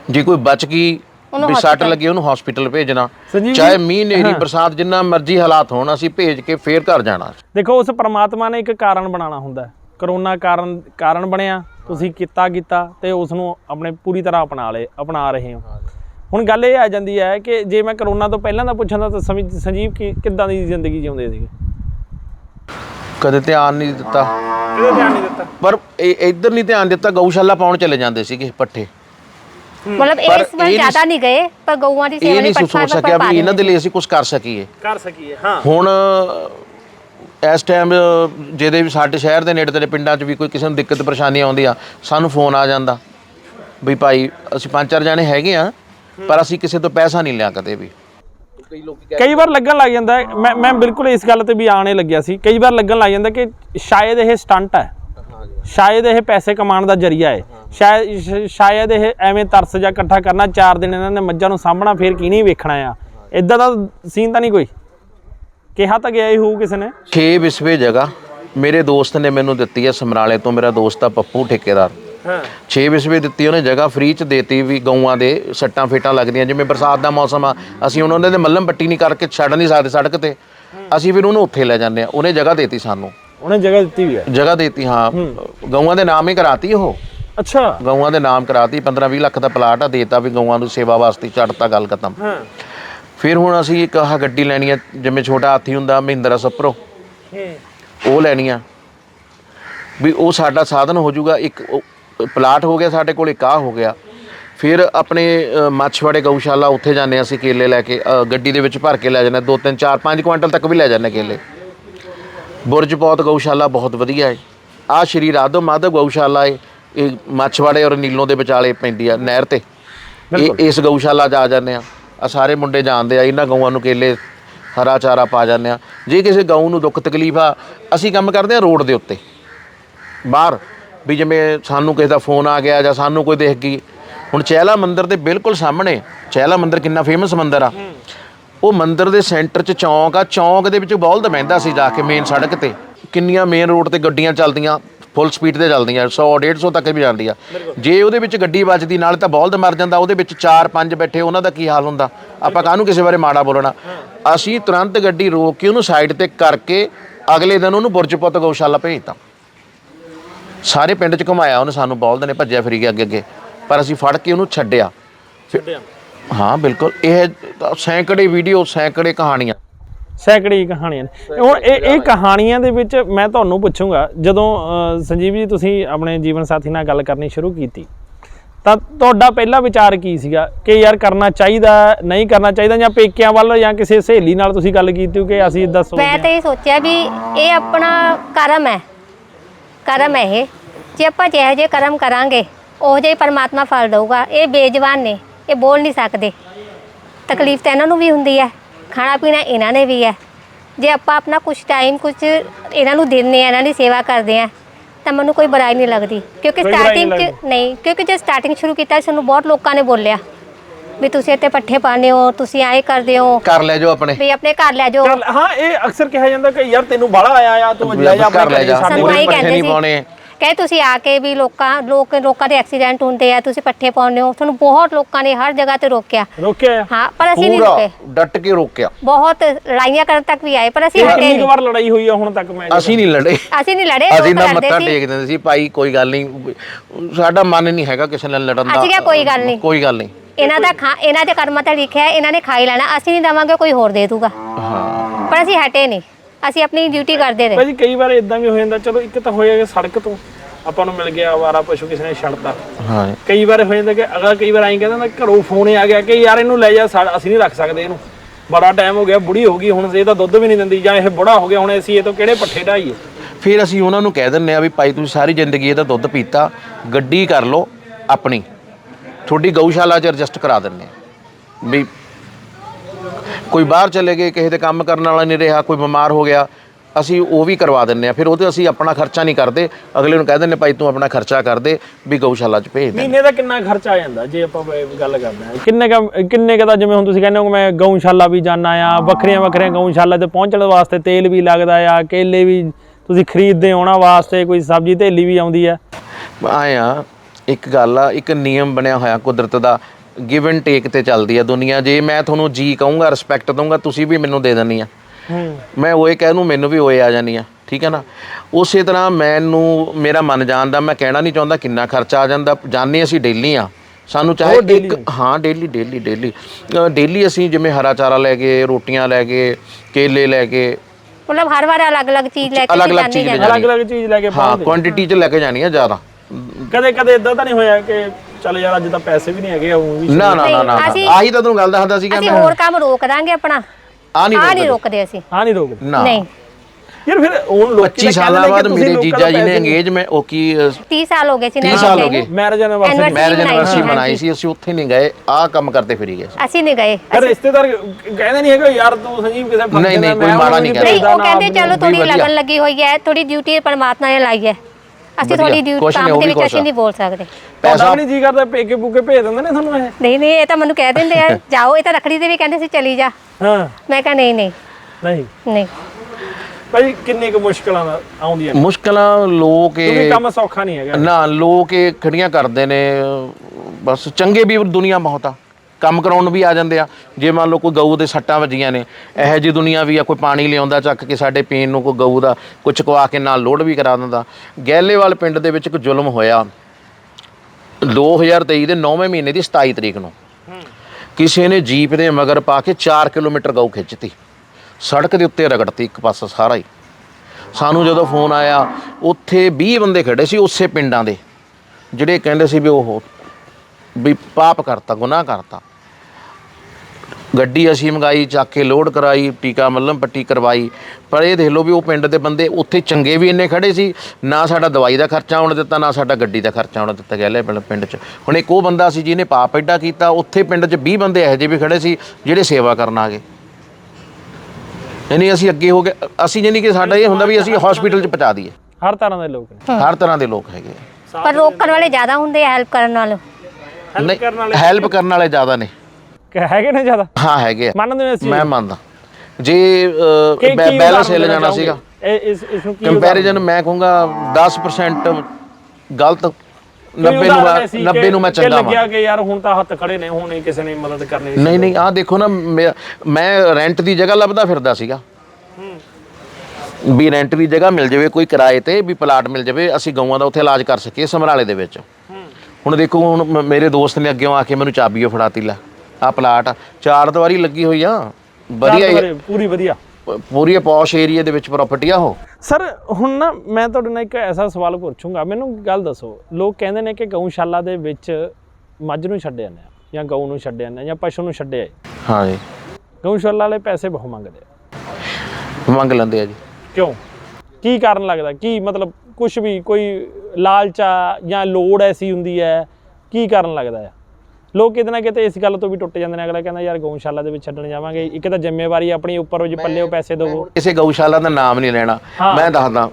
ਜੇ ਕੋਈ ਬਚ ਗਈ ਉਹਨੂੰ ਵੀ ਸੱਟ hospital- ਲੱਗੀ ਉਹਨੂੰ ਹਸਪੀਟਲ ਭੇਜਣਾ। ਸੰਜੀਵ ਚਾਹੇ ਮੀਂਹ ਨੇਰੀ ਬਰਸਾਤ ਜਿੰਨਾ ਮਰਜ਼ੀ ਹਾਲਾਤ ਹੋਣ ਅਸੀਂ ਭੇਜ ਕੇ ਫੇਰ ਘਰ ਜਾਣਾ। ਦੇਖੋ ਉਸ ਪਰਮਾਤਮਾ ਨੇ ਇੱਕ ਕਾਰਨ ਬਣਾਉਣਾ ਹੁੰਦਾ। ਹੈ। ਕਰੋਨਾ ਕਾਰਨ ਕਾਰਨ ਬਣਿਆ ਤੁਸੀਂ ਕੀਤਾ ਕੀਤਾ ਤੇ ਉਸ ਨੂੰ ਆਪਣੇ ਪੂਰੀ ਤਰ੍ਹਾਂ ਅਪਣਾ ਲਏ ਅਪਣਾ ਰਹੇ ਹੋ। ਹੁਣ ਗੱਲ ਇਹ ਆ ਜਾਂਦੀ ਹੈ ਕਿ ਜੇ ਮੈਂ ਕਰੋਨਾ ਤੋਂ ਪਹਿਲਾਂ ਦਾ ਪੁੱਛਾਂ ਤਾਂ ਸਮਝ- ਸੰਜੀਵ ਕੀ ਕਿੱਦਾਂ ਦੀ ਜ਼ਿੰਦਗੀ ਜਿਉਂਦੇ ਸੀਗੇ? ਕਦੇ ਧਿਆਨ ਨਹੀਂ ਦਿੱਤਾ। ਕਿਹਦੇ ਧਿਆਨ ਨਹੀਂ ਦਿੱਤਾ? ਪਰ ਇਹ ਇੱਧਰ ਨਹੀਂ ਧਿਆਨ ਦਿੱਤਾ ਗਊਸ਼ਾਲਾ ਪਾਉਣ ਚਲੇ ਜਾਂਦੇ ਸੀਗੇ ਪੱਠੇ। ਮਤਲਬ ਇਸ ਵਾਰ ਜ਼ਿਆਦਾ ਨਹੀਂ ਗਏ ਪਰ ਗਊਆਂ ਦੀ ਸੇਵਾ ਨਹੀਂ ਸੋਚ ਸਕਿਆ ਵੀ ਇਹਨਾਂ ਦੇ ਲਈ ਅਸੀਂ ਕੁਝ ਕਰ ਸਕੀਏ। ਕਰ ਸਕੀਏ ਹਾਂ। ਹੁਣ ਇਸ ਟਾਈਮ ਜਿਹਦੇ ਵੀ ਸਾਡੇ ਸ਼ਹਿਰ ਦੇ ਨੇੜੇ ਤੇੜੇ ਪਿੰਡਾਂ 'ਚ ਵੀ ਕੋਈ ਕਿਸੇ ਨੂੰ ਦਿੱਕਤ ਪਰੇਸ਼ਾਨੀ ਆਉਂਦੀ ਆ ਸਾਨੂੰ ਫੋਨ ਆ ਜਾਂਦਾ। ਵੀ ਭਾਈ ਅਸੀਂ ਪੰਜ ਚਾਰ ਜਾਣੇ ਹੈਗੇ ਆ ਪਰ ਅਸੀਂ ਕਿਸੇ ਤੋਂ ਪੈਸਾ ਨਹੀਂ ਲਿਆ ਕਦੇ ਵੀ। ਕਈ ਲੋਕੀ ਕਈ ਵਾਰ ਲੱਗਣ ਲੱਗ ਜਾਂਦਾ ਹੈ, ਮੈਂ ਮੈਂ ਬਿਲਕੁਲ ਇਸ ਗੱਲ ਤੇ ਵੀ ਆਣੇ ਲੱਗਿਆ ਸੀ। ਕਈ ਵਾਰ ਲੱਗਣ ਲੱਗ ਜਾਂਦਾ ਕਿ ਸ਼ਾਇਦ ਇਹ ਸਟੰਟ ਹੈ। ਸ਼ਾਇਦ ਇਹ ਪੈਸੇ ਕਮਾਉਣ ਦਾ ਜਰੀਆ ਹੈ। ਸ਼ਾਇਦ ਸ਼- ਸ਼ਾਇਦ ਇਹ ਐਵੇਂ ਤਰਸ ਜਾਂ ਇਕੱਠਾ ਕਰਨਾ ਚਾਰ ਦਿਨ ਇਹਨਾਂ ਨੇ ਮੱਝਾਂ ਨੂੰ ਸਾਂਭਣਾ ਫਿਰ ਕੀ ਨਹੀਂ ਵੇਖਣਾ ਆ। ਇਦਾਂ ਦਾ ਸੀਨ ਤਾਂ ਨਹੀਂ ਕੋਈ? ਕਿਹਾ ਤਾਂ ਗਿਆ ਹੀ ਹੋਊ ਕਿਸੇ ਨੇ। 6 ਵਿਸਵੇ ਜਗ੍ਹਾ। ਮੇਰੇ ਦੋਸਤ ਨੇ ਮੈਨੂੰ ਦਿੱਤੀ ਹੈ ਸਮਰਾਲੇ ਤੋਂ। ਮੇਰਾ ਦੋਸਤ ਆ ਪੱਪੂ ਠੇਕੇਦਾਰ। ਹਾਂ। 6 ਵਿਸਵੇ ਦਿੱਤੀ ਉਹਨੇ ਜਗ੍ਹਾ ਫ੍ਰੀ ਚ ਦੇਤੀ ਵੀ ਗਊਆਂ ਦੇ ਸੱਟਾਂ ਫੇਟਾਂ ਲੱਗਦੀਆਂ ਜਿਵੇਂ ਬਰਸਾਤ ਦਾ ਮੌਸਮ ਆ ਅਸੀਂ ਉਹਨਾਂ ਦੇ ਮੱਲਮ ਪੱਟੀ ਨਹੀਂ ਕਰਕੇ ਛੱਡ ਨਹੀਂ ਸਕਦੇ ਸੜਕ ਤੇ। ਅਸੀਂ ਫਿਰ ਉਹਨੂੰ ਉੱਥੇ ਲੈ ਜਾਂਦੇ ਆ ਉਹਨੇ ਜਗ੍ਹਾ ਦੇਤੀ ਸਾਨੂੰ। ਉਹਨੇ ਜਗ੍ਹਾ ਦਿੱਤੀ ਵੀ ਹੈ ਜਗ੍ਹਾ ਦੇਤੀ ਹਾਂ। ਗਊਆਂ ਦੇ ਨਾਮ ਹੀ ਕਰਾਤੀ ਉਹ। ਅੱਛਾ। ਗਊਆਂ ਦੇ ਨਾਮ ਕਰਾਤੀ 15 20 ਲੱਖ ਦਾ ਪਲਾਟ ਆ ਦੇਤਾ ਵੀ ਗਊਆਂ ਨੂੰ ਸੇਵਾ ਵਾਸਤੇ ਛੱਡਤਾ ਗੱਲ ਖਤਮ। ਹਾਂ। ਫਿਰ ਹੁਣ ਅਸੀਂ ਇੱਕ ਆਹ ਗੱਡੀ ਲੈਣੀ ਆ ਜਿਵੇਂ ਛੋਟਾ ਹਾਥੀ ਹੁੰਦਾ ਮਹਿੰਦਰਾ ਸਪਰੋ। ਉਹ ਲੈਣੀ ਆ। ਵੀ ਉਹ ਸਾਡਾ ਸਾਧਨ ਹੋ ਜਾਊਗਾ ਇੱਕ ਪਲਾਟ ਹੋ ਗਿਆ ਸਾਡੇ ਕੋਲ ਇੱਕ ਆਹ ਹੋ ਗਿਆ। ਫਿਰ ਆਪਣੇ ਮੱਛਵਾੜੇ ਗਊਸ਼ਾਲਾ ਉੱਥੇ ਜਾਂਦੇ ਅਸੀਂ ਕੇਲੇ ਲੈ ਕੇ ਗੱਡੀ ਦੇ ਵਿੱਚ ਭਰ ਕੇ ਲੈ ਜਾਂਦੇ ਦੋ ਤਿੰਨ ਚਾਰ ਪੰਜ ਕੁਆਂਟਲ ਤੱਕ ਵੀ ਲੈ ਜਾਂਦੇ ਕੇਲੇ। ਬੁਰਜ ਪੌਤ ਗਊਸ਼ਾਲਾ ਬਹੁਤ ਵਧੀਆ ਹੈ ਆ ਸ਼੍ਰੀ ਰਾਧੋ ਮਾਧਵ ਗਊਸ਼ਾਲਾ ਹੈ ਇਹ ਮੱਛਵਾੜੇ ਔਰ ਨੀਲੋਂ ਦੇ ਵਿਚਾਲੇ ਪੈਂਦੀ ਆ ਨਹਿਰ ਤੇ। ਇਹ ਇਸ ਗਊਸ਼ਾਲਾ 'ਚ ਆ ਜਾਂਦੇ ਆ ਆ ਸਾਰੇ ਮੁੰਡੇ ਜਾਣਦੇ ਆ ਇਹਨਾਂ ਗਊਆਂ ਨੂੰ ਕੇਲੇ ਹਰਾ ਚਾਰਾ ਪਾ ਜਾਂਦੇ ਆ ਜੇ ਕਿਸੇ ਗਊ ਨੂੰ ਦੁੱਖ ਤਕਲੀਫ ਆ ਅਸੀਂ ਕੰਮ ਕਰਦੇ ਆ ਰੋਡ ਦੇ ਉੱਤੇ। ਬਾਹਰ। ਵੀ ਜਿਵੇਂ ਸਾਨੂੰ ਕਿਸੇ ਦਾ ਫੋਨ ਆ ਗਿਆ ਜਾਂ ਸਾਨੂੰ ਕੋਈ ਦੇਖ ਗਈ। ਹੁਣ ਚਹਿਲਾ ਮੰਦਿਰ ਦੇ ਬਿਲਕੁਲ ਸਾਹਮਣੇ, ਚਹਿਲਾ ਮੰਦਿਰ ਕਿੰਨਾ ਫੇਮਸ ਮੰਦਿਰ ਆ। ਉਹ ਮੰਦਿਰ ਦੇ ਸੈਂਟਰ 'ਚ ਚੌਂਕ ਆ, ਚੌਂਕ ਦੇ ਵਿੱਚ ਬੌਲਦ ਬਹਿੰਦਾ ਸੀ ਜਾ ਕੇ ਮੇਨ ਸੜਕ ਤੇ। ਕਿੰਨੀਆਂ ਮੇਨ ਰੋਡ ਤੇ ਗੱਡੀਆਂ ਚੱਲਦੀਆਂ ਫੁੱਲ ਸਪੀਡ ਤੇ ਚੱਲਦੀਆਂ 100 150 ਤੱਕ ਵੀ ਜਾਂਦੀ ਆ। ਜੇ ਉਹਦੇ ਵਿੱਚ ਗੱਡੀ ਵੱਜਦੀ, ਨਾਲ ਤਾਂ ਬੌਲਦ ਮਰ ਜਾਂਦਾ, ਉਹਦੇ ਵਿੱਚ 4-5 ਬੈਠੇ, ਉਹਨਾਂ ਦਾ ਕੀ ਹਾਲ ਹੁੰਦਾ? ਆਪਾਂ ਕਾਹਨੂੰ ਕਿਸੇ ਬਾਰੇ ਮਾੜਾ ਬੋਲਣਾ? ਅਸੀਂ ਤੁਰੰਤ ਗੱਡੀ ਰੋਕ ਕੇ ਉਹਨੂੰ ਸਾਈਡ ਤੇ ਕਰਕੇ ਅਗਲੇ ਦਿਨ ਉਹਨੂੰ ਬੁਰਜਪੁੱਤ ਗਊਸ਼ਾਲਾ ਭੇਜਤਾ। ਸਾਰੇ ਪਿੰਡ 'ਚ ਘੁਮਾਇਆ ਉਹਨੇ ਸਾਨੂੰ ਬੌਲਦ ਨੇ ਭੱਜਿਆ ਫਿਰੀ ਗਿਆ ਅੱਗੇ ਅੱਗੇ। ਪਰ ਅਸੀਂ ਫੜ ਕੇ ਉਹਨੂੰ ਛੱਡਿਆ। ਛੱਡਿਆ? ਹਾਂ ਬਿਲਕੁਲ। ਇਹ ਤਾਂ ਸੈਂਕੜੇ ਵੀਡੀਓ ਸੈਂਕੜੇ ਕਹਾਣੀਆਂ। ਸੈਂਕੜੀ ਕਹਾਣੀਆਂ ਨੇ। ਹੁਣ ਇਹ ਇਹ ਕਹਾਣੀਆਂ ਦੇ ਵਿੱਚ ਮੈਂ ਤੁਹਾਨੂੰ ਪੁੱਛੂੰਗਾ ਜਦੋਂ ਸੰਜੀਵ ਜੀ ਤੁਸੀਂ ਆਪਣੇ ਜੀਵਨ ਸਾਥੀ ਨਾਲ ਗੱਲ ਕਰਨੀ ਸ਼ੁਰੂ ਕੀਤੀ ਤਾਂ ਤੁਹਾਡਾ ਪਹਿਲਾ ਵਿਚਾਰ ਕੀ ਸੀਗਾ? ਕਿ ਯਾਰ ਕਰਨਾ ਚਾਹੀਦਾ ਨਹੀਂ ਕਰਨਾ ਚਾਹੀਦਾ ਜਾਂ ਪੇਕਿਆਂ ਵੱਲ ਜਾਂ ਕਿਸੇ ਸਹੇਲੀ ਨਾਲ ਤੁਸੀਂ ਗੱਲ ਕੀਤੀ ਕਿ ਅਸੀਂ ਇਦਾਂ ਮੈਂ ਸੋਚਦੇ ਤਾਂ ਇਹ ਸੋਚਿਆ ਵੀ ਇਹ ਆਪਣਾ ਕਰਮ ਹੈ। ਕਰਮ ਹੈ ਇਹ। ਜੇ ਆਪਾਂ ਜਿਹੋ ਜਿਹੇ ਕਰਮ ਕਰਾਂਗੇ ਉਹ ਜਿਹੇ ਪਰਮਾਤਮਾ ਫਲ ਦਊਗਾ। ਇਹ ਬੇਜਵਾਨ ਨੇ ਇਹ ਬੋਲ ਨਹੀਂ ਸਕਦੇ। ਤਕਲੀਫ ਤਾਂ ਇਹਨਾਂ ਨੂੰ ਵੀ ਹੁੰਦੀ ਹੈ ਖਾਣਾ ਪੀਣਾ ਇਹਨਾਂ ਨੇ ਵੀ ਹੈ। ਜੇ ਆਪਾਂ ਆਪਣਾ ਕੁਝ ਟਾਈਮ ਕੁਝ ਇਹਨਾਂ ਨੂੰ ਦਿੰਦੇ ਆ ਇਹਨਾਂ ਦੀ ਸੇਵਾ ਕਰਦੇ ਆ ਤਾਂ ਮੈਨੂੰ ਕੋਈ ਬੁਰਾਈ ਨਹੀਂ ਲੱਗਦੀ। ਕਿਉਂਕਿ ਸਟਾਰਟਿੰਗ 'ਚ ਨਹੀਂ ਕਿਉਂਕਿ ਜੇ ਸਟਾਰਟਿੰਗ ਸ਼ੁਰੂ ਕੀਤਾ ਸਾਨੂੰ ਬਹੁਤ ਲੋਕਾਂ ਨੇ ਬੋਲਿਆ। ਵੀ ਤੁਸੀਂ ਇੱਥੇ ਪੱਠੇ ਪਾਉਂਦੇ ਹੋ ਤੁਸੀਂ ਐਂ ਕਰਦੇ ਹੋ। ਕਰ ਲੈ ਜੋ ਆਪਣੇ। ਵੀ ਆਪਣੇ ਘਰ ਲੈ ਜਾਓ। ਚੱਲ ਹਾਂ ਇਹ ਅਕਸਰ ਕਿਹਾ ਜਾਂਦਾ ਕਿ ਯਾਰ ਤੈਨੂੰ ਬਾਹਲਾ ਆਇਆ ਆ ਤੂੰ ਲੈ ਜਾ ਘਰ ਲੈ ਜਾ। ਸਾਡੇ ਸਾਨੂੰ ਆਹੀ ਪੱਠੇ ਕਹਿੰਦੇ ਨਹੀਂ। ਪਾਉਣੇ। ਕਹੇ ਤੁਸੀਂ ਆ ਕੇ ਵੀ ਲੋਕਾਂ ਲੋਕ ਲੋਕਾਂ ਦੇ ਐਕਸੀਡੈਂਟ ਹੁੰਦੇ ਆ ਤੁਸੀਂ ਪੱਠੇ ਪਾਉਂਦੇ ਹੋ। ਤੁਹਾਨੂੰ ਬਹੁਤ ਲੋਕਾਂ ਨੇ ਹਰ ਜਗ੍ਹਾ ਤੇ ਰੋਕਿਆ। ਰੋਕਿਆ। ਹਾਂ ਪਰ ਅਸੀਂ ਨਹੀਂ ਰੁਕੇ। ਡਟ ਕੇ ਰੋਕਿਆ। ਬਹੁਤ ਲੜਾਈਆਂ ਕਰਨ ਤੱਕ ਵੀ ਆਏ ਪਰ ਅਸੀਂ ਇਹ ਹਟੇ ਕਿੰਨੀ ਵਾਰ ਲੜਾਈ ਹੋਈ ਆ ਹੁਣ ਤੱਕ ਮੈਂ ਅਸੀਂ ਨਹੀਂ ਲੜੇ। ਅਸੀਂ ਨਹੀਂ ਲੜੇ ਅਸੀਂ ਲੜਦੇ ਮੱਥਾ ਸੀ। ਟੇਕ ਦਿੰਦੇ ਸੀ ਭਾਈ ਕੋਈ ਗੱਲ ਨਹੀਂ ਸਾਡਾ ਮਨ ਨਹੀਂ ਹੈਗਾ ਕਿਸੇ ਨਾਲ ਲੜਨ ਦਾ। ਅਸੀਂ ਕਿਹਾ ਕੋਈ ਗੱਲ ਨਹੀਂ। ਕੋਈ ਗੱਲ ਨਹੀਂ। ਇਹਨਾਂ ਦਾ ਖਾ ਇਹਨਾਂ ਦੇ ਕਰਮਾਂ ਤੇ ਲਿਖਿਆ ਹੈ, ਇਹਨਾਂ ਨੇ ਖਾ ਹੀ ਲੈਣਾ ਅਸੀਂ ਨਹੀਂ ਦਵਾਂਗੇ ਕੋਈ ਹੋਰ ਦੇ ਦੂਗਾ। ਹਾਂ। ਪਰ ਅਸੀਂ ਹਟੇ ਨਹੀਂ। ਅਸੀਂ ਆਪਣੀ ਡਿਊਟੀ ਕਰਦੇ ਰਹੇ। ਭਾਜੀ ਕਈ ਵਾਰ ਇਦਾਂ ਵੀ ਹੋ ਜਾਂਦਾ ਚਲੋ ਇੱਕ ਤਾਂ ਹੋਇਆ ਕਿ ਸੜਕ ਤੋਂ ਆਪਾਂ ਨੂੰ ਮਿਲ ਗਿਆ ਆਵਾਰਾ ਪਸ਼ੂ ਕਿਸੇ ਨੇ ਛੱਡਤਾ। ਹਾਂ। ਕਈ ਵਾਰ ਹੋ ਜਾਂਦਾ ਕਿ ਅਗਲਾ ਕਈ ਵਾਰ ਐਂ ਕਹਿੰਦਾ ਨਾ ਘਰੋਂ ਫੋਨ ਆ ਗਿਆ ਕਿ ਯਾਰ ਇਹਨੂੰ ਲੈ ਜਾ ਸਾ- ਅਸੀਂ ਨਹੀਂ ਰੱਖ ਸਕਦੇ ਇਹਨੂੰ। ਬੜਾ ਟਾਈਮ ਹੋ ਗਿਆ ਬੁੜੀ ਹੋ ਗਈ ਹੁਣ ਇਹ ਤਾਂ ਦੁੱਧ ਵੀ ਨਹੀਂ ਦਿੰਦੀ ਜਾਂ ਇਹ ਬੁੜਾ ਹੋ ਗਿਆ ਹੁਣ ਅਸੀਂ ਇਹ ਤੋਂ ਕਿਹੜੇ ਪੱਠੇ ਢਾਈਏ ਫਿਰ ਅਸੀਂ ਉਹਨਾਂ ਨੂੰ ਕਹਿ ਦਿੰਨੇ ਆ ਵੀ ਭਾਈ ਤੁਸੀਂ ਸਾਰੀ ਜ਼ਿੰਦਗੀ ਇਹਦਾ ਦੁੱਧ ਪੀਤਾ ਗੱਡੀ ਕਰ ਲਓ ਆਪਣੀ। ਤੁਹਾਡੀ ਗਊਸ਼ਾਲਾ 'ਚ ਐਡਜਸਟ ਕਰਾ ਦਿੰਨੇ ਆ ਵੀ ਕੋਈ ਬਾਹਰ ਚਲੇ ਗਏ ਕਿਸੇ ਦੇ ਕੰਮ ਕਰਨ ਵਾਲਾ ਨਹੀਂ ਰਿਹਾ ਕੋਈ ਬਿਮਾਰ ਹੋ ਗਿਆ ਅਸੀਂ ਉਹ ਵੀ ਕਰਵਾ ਦਿੰਨੇ ਆ ਫਿਰ ਉਹਦੇ ਅਸੀਂ ਆਪਣਾ ਖਰਚਾ ਨਹੀਂ ਕਰਦੇ। ਅਗਲੇ ਨੂੰ ਕਹਿ ਦਿੰਨੇ ਭਾਈ ਤੂੰ ਆਪਣਾ ਖਰਚਾ ਕਰ ਦੇ ਵੀ ਗਊਸ਼ਾਲਾ 'ਚ ਭੇਜ ਦੇ। ਮਹੀਨੇ ਦਾ ਕਿੰਨਾ ਖਰਚਾ ਆ ਜਾਂਦਾ ਜੇ ਆਪਾਂ ਬ- ਗੱਲ ਕਰਦੇ ਹਾਂ। ਕਿੰਨੇ ਕੁ- ਕਿੰਨੇ ਕੁ ਦਾ ਜਿਵੇਂ ਹੁਣ ਤੁਸੀਂ ਕਹਿੰਦੇ ਹੋ ਕਿ ਮੈਂ ਗਊਸ਼ਾਲਾ ਵੀ ਜਾਣਾ ਆ ਵੱਖਰੀਆਂ ਵੱਖਰੀਆਂ ਗਊਸ਼ਾਲਾ ਤੇ ਪਹੁੰਚਣ ਵਾਸਤੇ ਤੇਲ ਵੀ ਲੱਗਦਾ ਆ ਕੇਲੇ ਵੀ ਤੁਸੀਂ ਖਰੀਦਦੇ ਹੋ ਉਹਨਾਂ ਵਾਸਤੇ ਕੋਈ ਸਬਜ਼ੀ ਧੇਲੀ ਵੀ ਆਉਂਦੀ ਆ। ਆਇਆ ਇੱਕ ਗੱਲ ਆ ਇੱਕ ਨਿਯਮ ਬਣਿਆ ਹੋਇਆ ਕੁਦਰਤ ਦਾ ਗਿਵ ਐਂਡ ਟੇਕ ਤੇ ਚੱਲਦੀ ਆ ਦੁਨੀਆ। ਜੇ ਮੈਂ ਤੁਹਾਨੂੰ ਜੀ ਕਹੂੰਗਾ ਰਿਸਪੈਕਟ ਦਊਂਗਾ ਤੁਸੀਂ ਵੀ ਮੈਨੂੰ ਦੇ ਦੇਣੀ ਆ। ਹੂੰ। ਮੈਂ ਓਏ ਕਹਿ ਨੂੰ ਮੈਨੂੰ ਵੀ ਓਏ ਆ ਜਾਣੀ ਆ ਠੀਕ ਹੈ ਨਾ? ਉਸੇ ਤਰ੍ਹਾਂ ਮੈਨੂੰ ਮੇਰਾ ਮਨ ਜਾਣਦਾ ਮੈਂ ਕਹਿਣਾ ਨਹੀਂ ਚਾਹੁੰਦਾ ਕਿੰਨਾ ਖਰਚਾ ਆ ਜਾਂਦਾ ਜਾਣੇ ਅਸੀਂ ਡੇਲੀ ਆ। ਸਾਨੂੰ ਚਾਹੇ ਇੱਕ ਹਾਂ ਡੇਲੀ ਡੇਲੀ ਡੇਲੀ ਡੇਲੀ ਅਸੀਂ ਜਿਵੇਂ ਹਰਾ ਚਾਰਾ ਲੈ ਕੇ ਰੋਟੀਆਂ ਲੈ ਕੇ ਕੇਲੇ ਲੈ ਕੇ ਮਤਲਬ ਹਰ ਵਾਰ ਅਲੱਗ-ਅਲੱਗ ਚੀਜ਼ ਲੈ ਕੇ ਅਲੱਗ-ਅਲੱਗ ਚੀਜ਼ ਲੈ ਕੇ ਹਾਂ ਕੁਆਂਟੀਟੀ 'ਚ ਲੈ ਕੇ ਜਾਣੀ ਆ ਜ਼ਿਆਦਾ। ਕਦੇ ਕਦੇ ਇਦਾਂ ਤਾਂ ਨਹੀਂ ਹੋਇਆ ਕਿ ਚੱਲ ਯਾਰ ਅੱਜ ਤਾਂ ਪੈਸੇ ਵੀ ਨਹੀਂ ਹੈਗੇ ਉਹ ਵੀ ਨਾ ਨਾ ਨਾ ਨਾ। ਅਸੀਂ- ਆਹੀ ਤਾਂ ਤੁਹਾਨੂੰ ਗੱਲ ਦੱਸਦਾ ਸੀਗਾ ਅਸੀਂ ਮੈਂ ਹੋਰ ਕੰਮ ਰੋਕ ਦਾਂਗੇ ਆਪਣਾ। ਆ ਨਹੀਂ ਆ ਨਹੀਂ ਰੋਕਦੇ ਅਸੀਂ। ਹਾਂ ਨਹੀਂ ਰੋਕਦੇ। ਨਾ। ਨਹੀਂ। ਯਾਰ ਫਿਰ ਹੁਣ ਲੋਕੀ 25 ਸਾਲਾਂ ਬਾਅਦ ਮੇਰੇ ਜੀਜਾ ਜੀ ਨੇ ਅੰਗੇਜ ਮੈਂ ਉਹ ਕੀ 30 ਸਾਲ ਹੋ ਗਏ ਸੀ 30 ਸਾਲ ਹੋ ਗਏ। ਮੈਰਿਜ ਐਨਵਰਸਰੀ Anniversary ਮੈਰਿਜ ਬਣਾਈ ਐਨਵਰਸਰੀ ਸੀ, ਬਣਾਈ ਸੀ ਅਸੀਂ ਉੱਥੇ ਨਹੀਂ ਗਏ ਆਹ ਕੰਮ ਕਰਦੇ ਫਿਰੀ ਗਏ ਸੀ। ਅਸੀਂ ਨਹੀਂ ਗਏ। ਫਿਰ ਰਿਸ਼ਤੇਦਾਰ ਕਹਿੰਦੇ ਨਹੀਂ ਹੈਗੇ ਯਾਰ ਤੂੰ ਸੰਜੀਵ ਕਿਸੇ ਨਹੀਂ, ਨਹੀਂ, ਕੋਈ ਮਾੜਾ ਨਹੀਂ ਨਹੀਂ ਉਹ ਕਹਿੰਦੇ ਚਲੋ ਥੋੜੀ ਵਧੀਆ। ਲਗਨ ਲੱਗੀ ਹੋਈ ਹੈ ਥੋੜੀ ਡਿਊਟੀ ਪਰਮਾਤਮਾ ਨੇ ਲਾਈ ਹੈ। ਅਸੀਂ। ਤੁਹਾਡੀ ਡਿਊਟੀ ਕੰਮ ਦੇ ਵਿੱਚ ਅਸੀਂ ਨਹੀਂ ਬੋਲ ਸਕਦੇ। ਪੈਸਾ ਨਹੀਂ ਜੀ ਕਰਦਾ ਪੇਕੇ ਪੂਕੇ ਭੇਜ ਦਿੰਦੇ ਨੇ ਤੁਹਾਨੂੰ ਇਹ। ਨਹੀਂ ਨਹੀਂ ਇਹ ਤਾਂ ਮੈਨੂੰ ਕਹਿ ਦਿੰਦੇ ਆ [laughs] ਜਾਓ ਇਹ ਤਾਂ ਰੱਖੜੀ ਤੇ ਵੀ ਕਹਿੰਦੇ ਸੀ ਚਲੀ ਜਾ। ਹਾਂ। ਮੈਂ ਕਿਹਾ ਨਹੀਂ ਨਹੀਂ। ਨਹੀਂ। ਨਹੀਂ। ਭਾਈ ਕਿੰਨੀ ਕੁ ਮੁਸ਼ਕਲਾਂ ਦਾ ਆਉਂਦੀਆਂ ਨੇ? ਮੁਸ਼ਕਲਾਂ ਲੋਕ ਕਿਉਂਕਿ ਇਹ ਕੰਮ ਸੌਖਾ ਨਹੀਂ ਹੈਗਾ। ਨਾ ਲੋਕ ਇਹ ਖੜੀਆਂ ਕਰਦੇ ਨੇ ਬਸ ਚੰਗੇ ਵੀ ਦੁਨੀਆ ਬਹੁਤ ਆ। ਕੰਮ ਕਰਾਉਣ ਨੂੰ ਵੀ ਆ ਜਾਂਦੇ ਆ। ਜੇ ਮੰਨ ਲਓ ਕੋਈ ਗਊ ਦੇ ਸੱਟਾਂ ਵੱਜੀਆਂ ਨੇ, ਇਹੋ ਜਿਹੀ ਦੁਨੀਆ ਵੀ ਆ, ਕੋਈ ਪਾਣੀ ਲਿਆਉਂਦਾ ਚੱਕ ਕੇ ਸਾਡੇ ਪੀਣ ਨੂੰ, ਕੋਈ ਗਊ ਦਾ ਕੁਝ ਚਕਵਾ ਕੇ ਨਾਲ ਲੋਡ ਵੀ ਕਰਾ ਦਿੰਦਾ। ਗਹਿਲੇਵਾਲ ਪਿੰਡ ਦੇ ਵਿੱਚ ਇੱਕ ਜ਼ੁਲਮ ਹੋਇਆ। 2023 ਦੇ 9ਵੇਂ ਮਹੀਨੇ ਦੀ 27 ਤਰੀਕ ਨੂੰ। ਕਿਸੇ ਨੇ ਜੀਪ ਦੇ ਮਗਰ ਪਾ ਕੇ 4 ਕਿਲੋਮੀਟਰ ਗਊ ਖਿੱਚਤੀ। ਸੜਕ ਦੇ ਉੱਤੇ ਰਗੜਤੀ ਇੱਕ ਪਾਸਾ ਸਾਰਾ ਹੀ। ਸਾਨੂੰ ਜਦੋਂ ਫੋਨ ਆਇਆ, ਉੱਥੇ 20 ਬੰਦੇ ਖੜੇ ਸੀ ਉਸੇ ਪਿੰਡਾਂ ਦੇ, ਜਿਹੜੇ ਕਹਿੰਦੇ ਸੀ ਵੀ ਉਹ ਵੀ ਪਾਪ ਕਰਤਾ, ਗੁਨਾਹ ਕਰਤਾ। ਗੱਡੀ ਅਸੀਂ ਮੰਗਾਈ ਚੱਕ ਕੇ ਲੋਡ ਕਰਾਈ ਟੀਕਾ ਮੱਲਮ ਪੱਟੀ ਕਰਵਾਈ। ਪਰ ਇਹ ਦੇਖ ਲਓ ਵੀ ਉਹ ਪਿੰਡ ਦੇ ਬੰਦੇ ਉੱਥੇ ਚੰਗੇ ਵੀ ਇੰਨੇ ਖੜੇ ਸੀ ਨਾ ਸਾਡਾ ਦਵਾਈ ਦਾ ਖਰਚਾ ਆਉਣ ਦਿੱਤਾ ਨਾ ਸਾਡਾ ਗੱਡੀ ਦਾ ਖਰਚਾ ਆਉਣ ਦਿੱਤਾ ਗਿਆ ਲੈ ਪਿੰਡ 'ਚ। ਹੁਣ ਇੱਕ ਉਹ ਬੰਦਾ ਸੀ ਜਿਹਨੇ ਪਾਪ ਐਡਾ ਕੀਤਾ ਉੱਥੇ ਪਿੰਡ 'ਚ 20 ਬੰਦੇ ਇਹੋ ਜਿਹੇ ਵੀ ਖੜੇ ਸੀ ਜਿਹੜੇ ਸੇਵਾ ਕਰਨ ਆ ਗਏ। ਯਾਨੀ ਅਸੀਂ ਅੱਗੇ ਹੋ ਗਏ ਅਸੀਂ ਯਾਨੀ ਕਿ ਸਾਡਾ ਇਹ ਹੁੰਦਾ ਵੀ ਅਸੀਂ ਹਸਪੀਟਲ 'ਚ ਪਹੁੰਚਾ ਦਈਏ। ਹਰ ਤਰ੍ਹਾਂ ਦੇ ਲੋਕ ਨੇ। ਹਰ ਤਰ੍ਹਾਂ ਦੇ ਲੋਕ ਹੈਗੇ। ਪਰ ਰੋਕਣ ਵਾਲੇ ਜ਼ਿਆਦਾ ਹੁੰਦੇ ਆ ਹੈਲਪ ਕਰਨ ਨਾਲੋਂ। ਹੈਲਪ ਕਰਨ ਵਾਲੇ ਹੈਲਪ ਕਰਨ ਵਾਲੇ ਜ਼ਿਆਦਾ ਨੇ। ਕਿ ਹੈਗੇ ਨੇ ਜ਼ਿਆਦਾ? ਹਾਂ ਹੈਗੇ ਆ। ਮੰਨਦੇ ਇਸ ਚੀਜ਼ ਮੈਂ ਮੰਨਦਾ। ਜੇ ਕੀ- ਕੀ ਬੈਲੈਂਸ ਉਦਾਹਰਨ ਹਿੱਲ ਦੇਣਾ ਜਾਣਾ ਚਾਹੋਗੇ? ਸੀਗਾ। ਇਹ ਇਸ ਇਸ ਨੂੰ ਕੀ ਕੰਪੈਰੀਜ਼ਨ ਮੈਂ ਕਹੂੰਗਾ 10% ਗਲਤ 90 ਨੂੰ ਮੈਂ 90 ਨੂੰ ਮੈਂ ਚੰਗਾ ਲੱਗਿਆ ਮੰਨ ਕਿ ਯਾਰ ਹੁਣ ਤਾਂ ਹੱਥ ਖੜੇ ਨੇ ਹੁਣ ਹੀ ਕਿਸੇ ਨੇ ਮਦਦ ਕਰਨੀ ਨਹੀਂ ਨਹੀਂ ਆਹ ਦੇਖੋ ਨਾ ਮੈਂ- ਮੈਂ ਰੈਂਟ ਦੀ ਜਗ੍ਹਾ ਲੱਭਦਾ ਫਿਰਦਾ ਸੀਗਾ। ਵੀ ਰੈਂਟ ਦੀ ਜਗ੍ਹਾ ਮਿਲ ਜਾਵੇ ਕੋਈ ਕਿਰਾਏ ਤੇ ਵੀ ਪਲਾਟ ਮਿਲ ਜਾਵੇ ਅਸੀਂ ਗਊਆਂ ਦਾ ਉੱਥੇ ਇਲਾਜ ਕਰ ਸਕੀਏ ਸਮਰਾਲੇ ਦੇ ਵਿੱਚ। ਹੁਣ ਦੇਖੋ ਹੁਣ ਮ- ਮੇਰੇ ਦੋਸਤ ਨੇ ਅੱਗੇੋਂ ਆ ਕੇ ਮੈਨੂੰ ਚਾਬੀਓ ਫੜਾਤੀ ਲੈ। ਆ ਪਲਾਟ ਆ, ਚਾਰ ਦੀਵਾਰੀ ਲੱਗੀ ਹੋਈ ਆ। ਵਧੀਆ ਹੀ- ਪੂਰੀ ਵਧੀਆ। ਪ- ਪੂਰੀ ਪੌਸ਼ ਏਰੀਆ ਦੇ ਵਿੱਚ ਪ੍ਰਾਪਰਟੀ ਆ ਉਹ। ਸਰ ਹੁਣ ਨਾ ਮੈਂ ਤੁਹਾਡੇ ਨਾਲ ਇੱਕ ਐਸਾ ਸਵਾਲ ਪੁੱਛੂੰਗਾ। ਮੈਨੂੰ ਗੱਲ ਦੱਸੋ। ਲੋਕ ਕਹਿੰਦੇ ਨੇ ਕਿ ਗਊਸ਼ਾਲਾ ਦੇ ਵਿੱਚ ਮੱਝ ਨੂੰ ਛੱਡ ਜਾਂਦੇ ਆ ਜਾਂ ਗਊ ਨੂੰ ਛੱਡ ਜਾਂਦੇ ਆ ਜਾਂ ਪਸ਼ੂ ਨੂੰ ਛੱਡਿਆ ਹਾਂ ਜੀ। ਗਊਸ਼ਾਲਾ ਵਾਲੇ ਪੈਸੇ ਬਹੁਤ ਮੰਗਦੇ ਆ। ਮੰਗ ਲੈਂਦੇ ਆ ਜੀ। ਕਿਉਂ? ਕੀ ਕਾਰਨ ਲੱਗਦਾ? ਕੀ ਮਤਲਬ ਕੁਝ ਵੀ ਕੋਈ ਲਾਲਚਾ ਜਾਂ ਲੋੜ ਐਸੀ ਹੁੰਦੀ ਹੈ? ਕੀ ਕਾਰਨ ਲੱਗਦਾ ਹੈ ਲੋਕ ਕਿਤੇ ਨਾ ਕਿਤੇ ਇਸ ਗੱਲ ਤੋਂ ਵੀ ਟੁੱਟ ਜਾਂਦੇ ਨੇ ਅਗਲਾ ਕਹਿੰਦਾ ਯਾਰ ਗਊਸ਼ਾਲਾ ਦੇ ਵਿੱਚ ਛੱਡਣ ਜਾਵਾਂਗੇ ਇੱਕ ਤਾਂ ਜ਼ਿੰਮੇਵਾਰੀ ਆਪਣੀ ਉੱਪਰ ਜੇ ਪੱਲੇ ਉਹ ਪੈਸੇ ਦੇਵੋ। ਕਿਸੇ ਗਊਸ਼ਾਲਾ ਦਾ ਨਾਮ ਨਹੀਂ ਲੈਣਾ। ਮੈਂ ਦੱਸਦਾ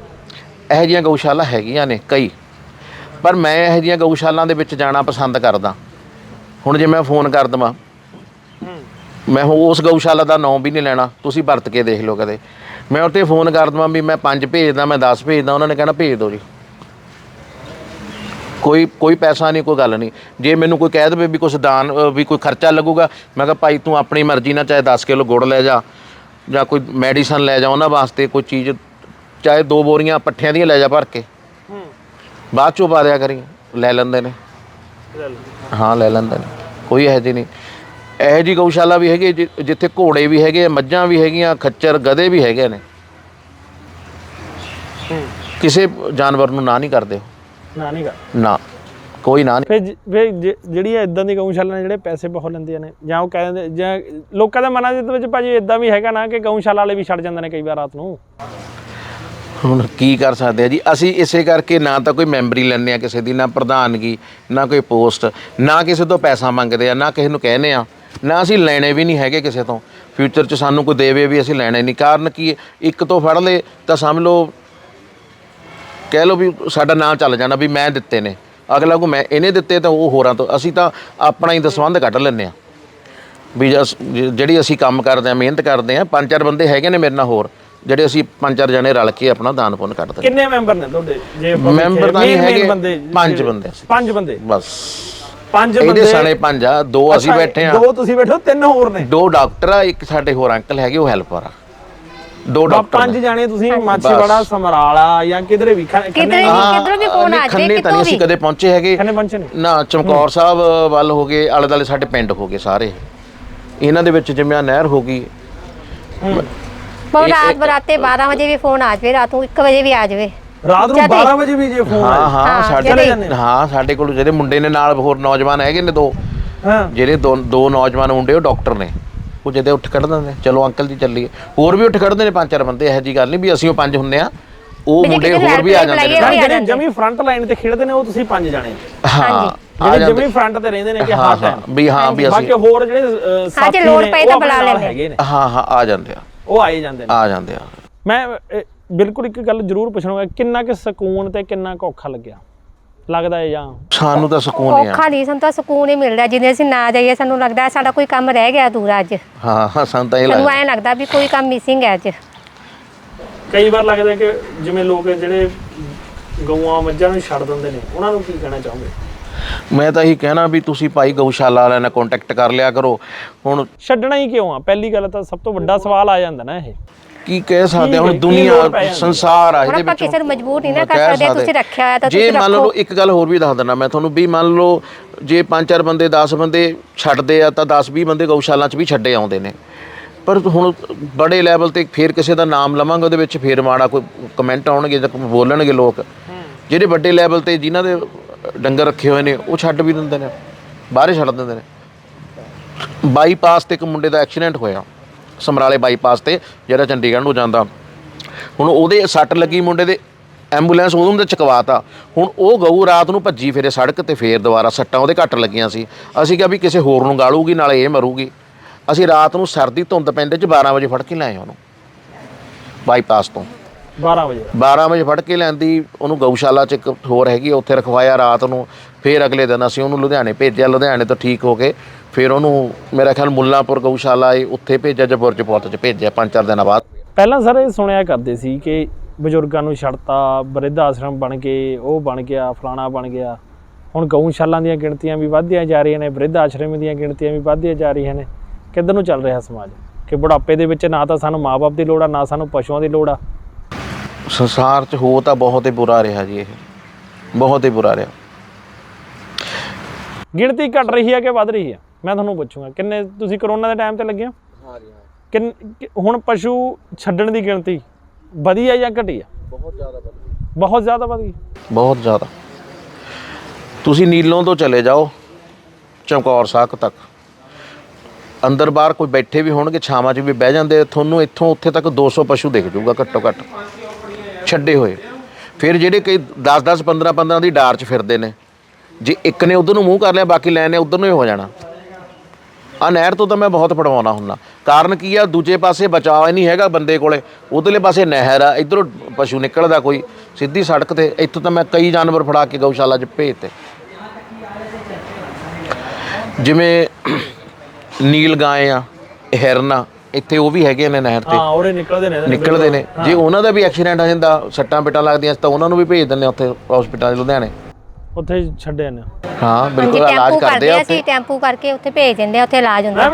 ਇਹੋ ਜਿਹੀਆਂ ਗਊਸ਼ਾਲਾ ਹੈਗੀਆਂ ਨੇ ਕਈ ਪਰ ਮੈਂ ਇਹੋ ਜਿਹੀਆਂ ਗਊਸ਼ਾਲਾਂ ਦੇ ਵਿੱਚ ਜਾਣਾ ਪਸੰਦ ਕਰਦਾ। ਹੁਣ ਜੇ ਮੈਂ ਫੋਨ ਕਰ ਦਵਾਂ ਮੈਂ ਉਸ ਗਊਸ਼ਾਲਾ ਦਾ ਨਾਮ ਵੀ ਨਹੀਂ ਲੈਣਾ ਤੁਸੀਂ ਵਰਤ ਕੇ ਦੇਖ ਲਓ ਕਦੇ। ਮੈਂ ਉੱਤੇ ਫੋਨ ਕਰ ਦਵਾਂ ਵੀ ਮੈਂ 5 ਭੇਜਦਾ ਮੈਂ 10 ਭੇਜਦਾ ਉਹਨਾਂ ਨੇ ਕਹਿਣਾ ਭੇਜ ਦਿਓ ਜੀ। ਕੋਈ ਕੋਈ ਪੈਸਾ ਨਹੀਂ ਕੋਈ ਗੱਲ ਨਹੀਂ। ਜੇ ਮੈਨੂੰ ਕੋਈ ਕਹਿ ਦੇਵੇ ਵੀ ਕੁਛ ਦਾਨ ਅ, ਵੀ ਕੋਈ ਖਰਚਾ ਲੱਗੂਗਾ ਮੈਂ ਕਿਹਾ ਭਾਈ ਤੂੰ ਆਪਣੀ ਮਰਜ਼ੀ ਨਾਲ ਚਾਹੇ 10 ਕਿਲੋ ਗੁੜ ਲੈ ਜਾ ਜਾਂ ਕੋਈ ਮੈਡੀਸਨ ਲੈ ਜਾ ਉਹਨਾਂ ਵਾਸਤੇ ਕੋਈ ਚੀਜ਼ ਚਾਹੇ ਦੋ ਬੋਰੀਆਂ ਪੱਠਿਆਂ ਦੀਆਂ ਲੈ ਜਾ ਭਰ ਕੇ। ਬਾਅਦ ਚੋਂ ਪਾ ਦਿਆ ਕਰੀ। ਲੈ ਲੈਂਦੇ ਨੇ। ਹਾਂ ਲੈ ਲੈਂਦੇ ਨੇ। ਕੋਈ ਇਹੋ ਜਿਹੀ ਨਹੀਂ। ਇਹੋ ਜਿਹੀ ਗਊਸ਼ਾਲਾ ਵੀ ਹੈਗੀ ਜਿ- ਜਿੱਥੇ ਘੋੜੇ ਵੀ ਹੈਗੇ ਆ, ਮੱਝਾਂ ਵੀ ਹੈਗੀਆਂ ਖੱਚਰ ਗਧੇ ਵੀ ਹੈਗੇ ਨੇ। ਕਿਸੇ ਜਾਨਵਰ ਨੂੰ ਨਾ ਨਹੀਂ ਕਰਦੇ ਉਹ। ਨਾ ਨਹੀਂ ਗਾ। ਨਾ ਕੋਈ ਨਾ ਫਿਰ ਜ- ਫਿਰ ਜ- ਜਿਹੜੀਆਂ ਇਦਾਂ ਦੀ ਗਊਸ਼ਾਲਾ ਨੇ ਜਿਹੜੇ ਪੈਸੇ ਬਹੁਤ ਲੈਂਦੀਆਂ ਨੇ ਜਾਂ ਉਹ ਕਹਿ ਦਿੰਦੇ ਜਾਂ ਲੋਕਾਂ ਦੇ ਮਨਾਂ ਦੇ ਵਿੱਚ ਭਾਜੀ ਇਦਾਂ ਵੀ ਹੈਗਾ ਨਾ ਕਿ ਗਊਸ਼ਾਲਾ ਵਾਲੇ ਵੀ ਛੱਡ ਜਾਂਦੇ ਨੇ ਕਈ ਵਾਰ ਰਾਤ ਨੂੰ। ਹੁਣ ਕੀ ਕਰ ਸਕਦੇ ਆ ਜੀ? ਅਸੀਂ ਇਸੇ ਕਰਕੇ ਨਾ ਤਾਂ ਕੋਈ ਮੈਂਬਰੀ ਲੈਂਦੇ ਆ ਕਿਸੇ ਦੀ ਨਾ ਪ੍ਰਧਾਨਗੀ ਨਾ ਕੋਈ ਪੋਸਟ ਨਾ ਕਿਸੇ ਤੋਂ ਪੈਸਾ ਮੰਗਦੇ ਆ ਨਾ ਕਿਸੇ ਨੂੰ ਕਹਿੰਦੇ ਆ। ਨਾ ਅਸੀਂ ਲੈਣੇ ਵੀ ਨਹੀਂ ਹੈਗੇ ਕਿਸੇ ਤੋਂ। ਫਿਊਚਰ 'ਚ ਸਾਨੂੰ ਕੋਈ ਦੇਵੇ ਵੀ ਅਸੀਂ ਲੈਣੇ ਨਹੀਂ ਕਾਰਨ ਕੀ ਹੈ? ਇੱਕ ਤੋਂ ਫੜ ਲੇ ਤਾਂ ਸਮਝ ਲਓ ਕਹਿ ਲਓ ਵੀ ਸਾਡਾ ਨਾਂ ਚੱਲ ਜਾਣਾ ਵੀ ਮੈਂ ਦਿੱਤੇ ਨੇ। ਅਗਲਾ ਕੋ ਮੈਂ ਇਹਨੇ ਦਿੱਤੇ ਤਾਂ ਉਹ ਹੋਰਾਂ ਤੋਂ ਅਸੀਂ ਤਾਂ ਆਪਣਾ ਹੀ ਦਸਵੰਧ ਕੱਢ ਲੈਂਦੇ ਆ ਵੀ ਜਸ- ਜਿਹੜੀ ਅਸੀਂ ਕੰਮ ਕਰਦੇ ਆ ਮਿਹਨਤ ਕਰਦੇ ਆ ਪੰਜ ਚਾਰ ਬੰਦੇ ਹੈਗੇ ਨੇ ਮੇਰੇ ਨਾਲ ਹੋਰ ਜਿਹੜੇ ਅਸੀਂ ਪੰਜ ਚਾਰ ਜਣੇ ਰਲ ਕੇ ਆਪਣਾ ਦਾਨ ਪੁੰਨ ਕੱਢਦੇ। ਕਿੰਨੇ ਮੈਂਬਰ ਨੇ ਤੁਹਾਡੇ? ਜੇ ਆਪਾਂ ਵੇਖੀਏ, ਤਾਂ ਨਹੀਂ main- main ਹੈਗੇ, ਬੰਦੇ ਪੰਜ ਬੰਦੇ। ਅਸੀਂ। ਪੰਜ ਬੰਦੇ? ਬਸ। ਪੰਜ ਇਹਦੇ ਬੰਦੇ ਸਣੇ ਪੰਜ ਆ ਦੋ ਅਸੀਂ ਅੱਛਾ, ਬੈਠੇ ਆ ਦੋ ਤੁਸੀਂ ਬੈਠੋ ਤਿੰਨ ਹੋਰ ਨੇ। ਦੋ ਡਾਕਟਰ ਆ ਇੱਕ ਸਾਡੇ ਹੋਰ ਅੰਕਲ ਹੈਗੇ ਉਹ ਹੈਲਪਰ ਆ। ਦੋ ਡਾਕਟਰ ਪੰਜ। ਜਾਣੇ ਤੁਸੀਂ ਮਾਛੀਵਾੜਾ ਸਮਰਾਲਾ ਜਾਂ ਕਿਧਰੇ ਵੀ ਕਿਧਰੇ ਹਾਂ, ਕਿਧਰੋਂ ਵੀ ਫੋਨ ਆ ਨਹੀਂ ਕਿਤੋਂ ਅਸੀਂ ਵੀ? ਕਦੇ ਪਹੁੰਚੇ ਹੈਗੇ। ਖੰਨੇ ਪਹੁੰਚੇ ਨੇ? ਨਾ ਚਮਕੌਰ ਸਾਹਿਬ ਵੱਲ ਹੋ ਗਏ ਆਲੇ ਦਾਲੇ ਸਾਡੇ ਪਿੰਡ ਹੋ ਗਏ ਸਾਰੇ। ਇਹਨਾਂ ਦੇ ਵਿੱਚ ਜਿਵੇਂ ਨਹਿਰ ਹੋ ਗਈ। ਬਹੁਤ ਰਾਤ ਬਰਾਤੇ 12 ਵਜੇ ਵੀ ਫੋਨ ਆ ਜਾਵੇ ਰਾਤ ਨੂੰ 1 ਵਜੇ ਵੀ ਆ ਜਾਵੇ। ਰਾਤ ਨੂੰ ਜਦ ਹੀ- 12 ਵਜੇ ਵੀ ਜੇ ਫੋਨ ਆਇਆ ਹਾਂ ਹਾਂ, ਸਾਡੇ ਚਲੇ ਜਾਂਦੇ ਨੇ। ਹਾਂ ਸਾਡੇ ਕੋਲ ਜਿਹੜੇ ਮੁੰਡੇ ਨੇ ਨਾਲ ਹੋਰ ਨੌਜਵਾਨ ਹੈਗੇ ਨੇ ਦੋ। ਹਾਂ। ਜਿਹੜੇ ਦੋ ਦੋ ਨੌਜਵਾਨ ਮੁੰਡੇ ਉਹ ਡਾਕਟਰ ਨੇ। ਉਹ ਜਿਹਦੇ ਉੱਠ ਖੜ ਦਿੰਦੇ ਚਲੋ ਅੰਕਲ ਜੀ ਚੱਲੀਏ। ਹੋਰ ਵੀ ਉੱਠ ਖੜਦੇ ਨੇ ਪੰਜ ਚਾਰ ਬੰਦੇ ਇਹੋ ਜੀ ਗੱਲ ਨਹੀਂ ਵੀ ਅਸੀਂ ਉਹ ਪੰਜ ਹੁੰਨੇ ਆ। ਉਹ ਮੁੰਡੇ ਹੋਰ ਵੀ ਆ ਜਾਂਦੇ ਨੇ। ਜਿਹੜੇ ਜਾਂਦੇ। ਜਮੀ ਫਰੰਟ ਲਾਈਨ ਤੇ ਖੇਡਦੇ ਨੇ ਉਹ ਤੁਸੀਂ ਪੰਜ ਜਾਣੇ। ਹਾਂ ਜਿਹੜੇ ਜਾਂਦੇ। ਜਮੀ ਫਰੰਟ ਤੇ ਰਹਿੰਦੇ ਨੇ ਕਿ ਹਾਂ ਹਾਂ ਹਾਂ ਵੀ ਹਾਂ ਵੀ ਬਾਕੀ ਅਸੀਂ ਹੋਰ ਜਿਹੜੇ ਸਾਥੀ ਲੋੜ ਨੇ, ਪਏ ਉਹ ਤਾਂ ਬੁਲਾ ਲੈਂਦੇ। ਹੈਗੇ ਨੇ। ਹਾਂ ਹਾਂ ਆ ਜਾਂਦੇ ਆ। ਉਹ ਆਏ ਜਾਂਦੇ ਨੇ। ਆ ਜਾਂਦੇ ਆ। ਮੈਂ ਬਿਲਕੁਲ ਇੱਕ ਗੱਲ ਜ਼ਰੂਰ ਪੁੱਛਣਾਗਾ ਕਿੰਨਾ ਕੁ ਸਕੂਨ ਤੇ ਕਿੰਨਾ ਕੁ ਔਖਾ ਲੱਗਿਆ? ਲੱਗਦਾ ਹੈ ਜਾਂ? ਸਾਨੂੰ ਤਾਂ ਸਕੂਨ ਹੀ ਆ। ਔਖਾ ਨਹੀਂ ਸਾਨੂੰ ਤਾਂ ਸਕੂਨ ਹੀ ਮਿਲਦਾ ਜਿੰਨੇ ਅਸੀਂ ਨਾ ਜਾਈਏ ਸਾਨੂੰ ਲੱਗਦਾ ਸਾਡਾ ਕੋਈ ਕੰਮ ਰਹਿ ਗਿਆ ਅਧੂਰਾ ਅੱਜ। ਹਾਂ ਹਾਂ ਸਾਨੂੰ ਤਾਂ ਇਹ ਸਾਨੂੰ ਲੱਗਦਾ। ਐਂ ਲੱਗਦਾ ਵੀ ਕੋਈ ਕੰਮ ਮਿਸਿੰਗ ਹੈ ਅੱਜ। ਕਈ ਵਾਰ ਲੱਗਦਾ ਕਿ ਜਿਵੇਂ ਲੋਕ ਜਿਹੜੇ ਗਊਆਂ ਮੱਝਾਂ ਨੂੰ ਛੱਡ ਦਿੰਦੇ ਨੇ ਉਹਨਾਂ ਨੂੰ ਕੀ ਕਹਿਣਾ ਚਾਹੋਗੇ? ਮੈਂ ਤਾਂ ਇਹੀ ਕਹਿਣਾ ਵੀ ਤੁਸੀਂ ਭਾਈ ਗਊਸ਼ਾਲਾ ਵਾਲਿਆਂ ਨਾਲ ਕੰਟੈਕਟ ਕਰ ਲਿਆ ਕਰੋ। ਹੁਣ ਛੱਡਣਾ ਹੀ ਕਿਉਂ ਆ? ਪਹਿਲੀ ਗੱਲ ਤਾਂ ਸਭ ਤੋਂ ਵੱਡਾ ਸਵਾਲ ਆ ਜਾਂਦਾ ਨਾ ਇਹ। ਕੀ ਕਹਿ ਸਕਦੇ ਹਾਂ ਹੁਣ ਦੁਨੀਆ? ਸੰਸਾਰ ਆ ਹੁਣ ਇਹਦੇ ਆਪਾਂ ਵਿੱਚ ਕਿਸੇ ਨੂੰ ਮਜਬੂਰ ਨਹੀਂ ਨਾ ਕਰ ਕਹਿ ਸਕਦੇ ਤੁਸੀਂ ਰੱਖਿਆ ਹੋਇਆ ਤਾਂ ਜੇ ਤੁਸੀਂ ਮੰਨ ਲਓ ਰੱਖੋ। ਇੱਕ ਗੱਲ ਹੋਰ ਵੀ ਦੱਸ ਦਿੰਦਾ ਮੈਂ ਤੁਹਾਨੂੰ ਵੀ ਮੰਨ ਲਓ ਜੇ ਪੰਜ ਚਾਰ ਬੰਦੇ 10 ਬੰਦੇ ਛੱਡਦੇ ਆ ਤਾਂ 10 20 ਬੰਦੇ ਗਊਸ਼ਾਲਾ 'ਚ ਵੀ ਛੱਡੇ ਆਉਂਦੇ ਨੇ। ਪਰ ਹੁਣ ਬੜੇ ਲੈਵਲ ਤੇ ਫੇਰ ਕਿਸੇ ਦਾ ਨਾਮ ਲਵਾਂਗੇ ਉਹਦੇ ਵਿੱਚ ਫੇਰ ਮਾੜਾ ਕੋਈ ਕਮੈਂਟ ਆਉਣਗੇ ਜਾਂ ਕੋਈ ਬੋਲਣਗੇ ਲੋਕ। ਜਿਹੜੇ ਵੱਡੇ ਲੈਵਲ ਤੇ ਜਿਨ੍ਹਾਂ ਦੇ ਡੰਗਰ ਰੱਖੇ ਹੋਏ ਨੇ ਉਹ ਛੱਡ ਵੀ ਦਿੰਦੇ ਨੇ ਬਾਹਰੇ ਛੱਡ ਦਿੰਦੇ ਨੇ। ਬਾਈਪਾਸ ਤੇ ਇੱਕ ਮੁੰਡੇ ਦਾ ਐਕਸੀਡੈਂਟ ਹੋਇਆ। ਸਮਰਾਲੇ ਬਾਈਪਾਸ ਤੇ ਜਿਹੜਾ ਚੰਡੀਗੜ੍ਹ ਨੂੰ ਜਾਂਦਾ। ਹੁਣ ਉਹਦੇ ਸੱਟ ਲੱਗੀ ਮੁੰਡੇ ਦੇ ਐਂਬੂਲੈਂਸ ਉਦੋਂ ਦੇ ਚਕਵਾਤਾ। ਹੁਣ ਉਹ ਗਊ ਰਾਤ ਨੂੰ ਭੱਜੀ ਫਿਰੇ ਸੜਕ ਤੇ ਫੇਰ ਦੁਬਾਰਾ ਸੱਟਾਂ ਉਹਦੇ ਘੱਟ ਲੱਗੀਆਂ ਸੀ। ਅਸੀਂ ਕਿਹਾ ਵੀ ਕਿਸੇ ਹੋਰ ਨੂੰ ਗਾਲੂਗੀ ਨਾਲੇ ਇਹ ਮਰੂਗੀ। ਅਸੀਂ ਰਾਤ ਨੂੰ ਸਰਦੀ ਧੁੰਦ ਪੈਂਦੇ ਚ 12 ਵਜੇ ਫੜ ਕੇ ਲਿਆਏ ਉਹਨੂੰ ਬਾਈਪਾਸ ਤੋਂ। 12 ਵਜੇ। 12 ਵਜੇ ਫੜ ਕੇ ਲੈਂਦੀ ਉਹਨੂੰ ਗਊਸ਼ਾਲਾ ਚ ਇੱਕ ਹੋਰ ਹੈਗੀ ਉੱਥੇ ਰਖਵਾਇਆ ਰਾਤ ਨੂੰ। ਫਿਰ ਅਗਲੇ ਦਿਨ ਅਸੀਂ ਉਹਨੂੰ ਲੁਧਿਆਣੇ ਭੇਜਿਆ। ਲੁਧਿਆਣੇ ਤੋਂ ਠੀਕ ਹੋ ਕੇ ਫਿਰ ਉਹਨੂੰ ਮੇਰਾ ਖਿਆਲ ਮੁੱਲਾਂਪੁਰ ਗਊਸ਼ਾਲਾ ਏ ਉੱਥੇ ਭੇਜਿਆ ਜਾਂ ਬੁਰਜਪੁਰ ਚ ਭੇਜਿਆ ਪੰਜ ਚਾਰ ਦਿਨਾਂ ਬਾਅਦ। ਪਹਿਲਾਂ ਸਰ ਇਹ ਸੁਣਿਆ ਕਰਦੇ ਸੀ ਕਿ ਬਜ਼ੁਰਗਾਂ ਨੂੰ ਛੱਡਤਾ ਬਿਰਧ ਆਸ਼ਰਮ ਬਣ ਗਏ ਉਹ ਬਣ ਗਿਆ ਫਲਾਣਾ ਬਣ ਗਿਆ। ਹੁਣ ਗਊਸ਼ਾਲਾਂ ਦੀਆਂ ਗਿਣਤੀਆਂ ਵੀ ਵੱਧਦੀਆਂ ਜਾ ਰਹੀਆਂ ਨੇ ਬਿਰਧ ਆਸ਼ਰਮ ਦੀਆਂ ਗਿਣਤੀਆਂ ਵੀ ਵੱਧਦੀਆਂ ਜਾ ਰਹੀਆਂ ਨੇ। ਕਿੱਧਰ ਨੂੰ ਚੱਲ ਰਿਹਾ ਸਮਾਜ? ਕਿ ਬੁਢਾਪੇ ਦੇ ਵਿੱਚ ਨਾ ਤਾਂ ਸਾਨੂੰ ਮਾਪੇ ਦੀ ਲੋੜ ਆ ਨਾ ਸਾਨੂੰ ਪਸ਼ੂਆਂ ਦੀ ਲੋੜ ਆ। ਸੰਸਾਰ 'ਚ ਹੋ ਤਾਂ ਬਹੁਤ ਹੀ ਬੁਰਾ ਰਿਹਾ ਜੀ ਇਹ। ਬਹੁਤ ਹੀ ਬੁਰਾ ਰਿਹਾ। ਗਿਣਤੀ ਘਟ ਰਹੀ ਹੈ ਕਿ ਵੱਧ ਰਹੀ ਹੈ ਮੈਂ ਤੁਹਾਨੂੰ ਪੁੱਛੂੰਗਾ ਕਿੰਨੇ ਤੁਸੀਂ ਕਰੋਨਾ ਦੇ ਟਾਈਮ ਤੇ ਲੱਗੇ ਹੋ? ਕਿੰਨ ਕਿ- ਹੁਣ ਪਸ਼ੂ ਛੱਡਣ ਦੀ ਗਿਣਤੀ ਵਧੀ ਹੈ ਜਾਂ ਘਟੀ ਹੈ ਬਹੁਤ ਜ਼ਿਆਦਾ ਵਧੀ ਬਹੁਤ ਜ਼ਿਆਦਾ ਵਧੀ ਬਹੁਤ ਜ਼ਿਆਦਾ। ਤੁਸੀਂ ਨੀਲੋਂ ਤੋਂ ਚਲੇ ਜਾਓ ਚਮਕੌਰ ਸਾਖ ਤੱਕ। ਅੰਦਰ ਬਾਹਰ ਕੋਈ ਬੈਠੇ ਵੀ ਹੋਣਗੇ ਛਾਵਾਂ 'ਚ ਵੀ ਬਹਿ ਜਾਂਦੇ ਤੁਹਾਨੂੰ ਇੱਥੋਂ ਉੱਥੇ ਤੱਕ 200 ਪਸ਼ੂ ਦਿਖ ਜਾਊਗਾ ਘੱਟੋ ਘੱਟ। ਛੱਡੇ ਹੋਏ। ਫਿਰ ਜਿਹੜੇ ਕਈ 10 10 15 15 ਦੀ ਡਾਰ 'ਚ ਫਿਰਦੇ ਨੇ ਜੇ ਇੱਕ ਨੇ ਉਧਰ ਨੂੰ ਮੂੰਹ ਕਰ ਲਿਆ ਬਾਕੀ ਲੈਣ ਨੇ ਉਧਰ ਨੂੰ ਹੀ ਹੋ ਜਾਣਾ। ਆ ਨਹਿਰ ਤੋਂ ਤਾਂ ਮੈਂ ਬਹੁਤ ਪੜਵਾਉਣਾ ਹੁੰਦਾ। ਕਾਰਨ ਕੀ ਆ? ਦੂਜੇ ਪਾਸੇ ਬਚਾਅ ਨਹੀਂ ਹੈਗਾ ਬੰਦੇ ਕੋਲੇ। ਉਧਰਲੇ ਪਾਸੇ ਨਹਿਰ ਆ ਇਧਰੋਂ ਪਸ਼ੂ ਨਿਕਲਦਾ ਕੋਈ। ਸਿੱਧੀ ਸੜਕ ਤੇ ਇੱਥੋਂ ਤਾਂ ਮੈਂ ਕਈ ਜਾਨਵਰ ਫੜਾ ਕੇ ਗਊਸ਼ਾਲਾ 'ਚ ਭੇਜਤੇ ਜਿਵੇਂ ਨੀਲ ਗਾਏ ਆ ਹਿਰਨ ਆ ਇੱਥੇ ਉਹ ਵੀ ਹੈਗੇ ਨੇ ਨਹਿਰ ਤੇ। ਹਾਂ ਉਹਰੇ ਨਿਕਲਦੇ ਨੇ ਨਿਕਲਦੇ ਨੇ। ਜੇ ਉਹਨਾਂ ਦਾ ਵੀ ਐਕਸੀਡੈਂਟ ਹੋ ਜਾਂਦਾ ਸੱਟਾਂ ਪਿੱਟਾਂ ਲੱਗਦੀਆਂ ਤਾਂ ਉਹਨਾਂ ਨੂੰ ਵੀ ਭੇਜ ਦਿੰਦੇ ਆ ਉੱਥੇ ਹਸਪੀਟਲ ਲੁਧਿਆਣੇ। ਉੱਥੇ ਛੱਡੇ ਨੇ ਹਾਂ ਬਿਲਕੁਲ ਇਲਾਜ ਕਰਦੇ ਆ ਅਸੀਂ ਟੈਂਪੂ ਕਰਕੇ ਉੱਥੇ ਭੇਜ ਦਿੰਦੇ ਆ ਉੱਥੇ ਇਲਾਜ ਹੁੰਦਾ।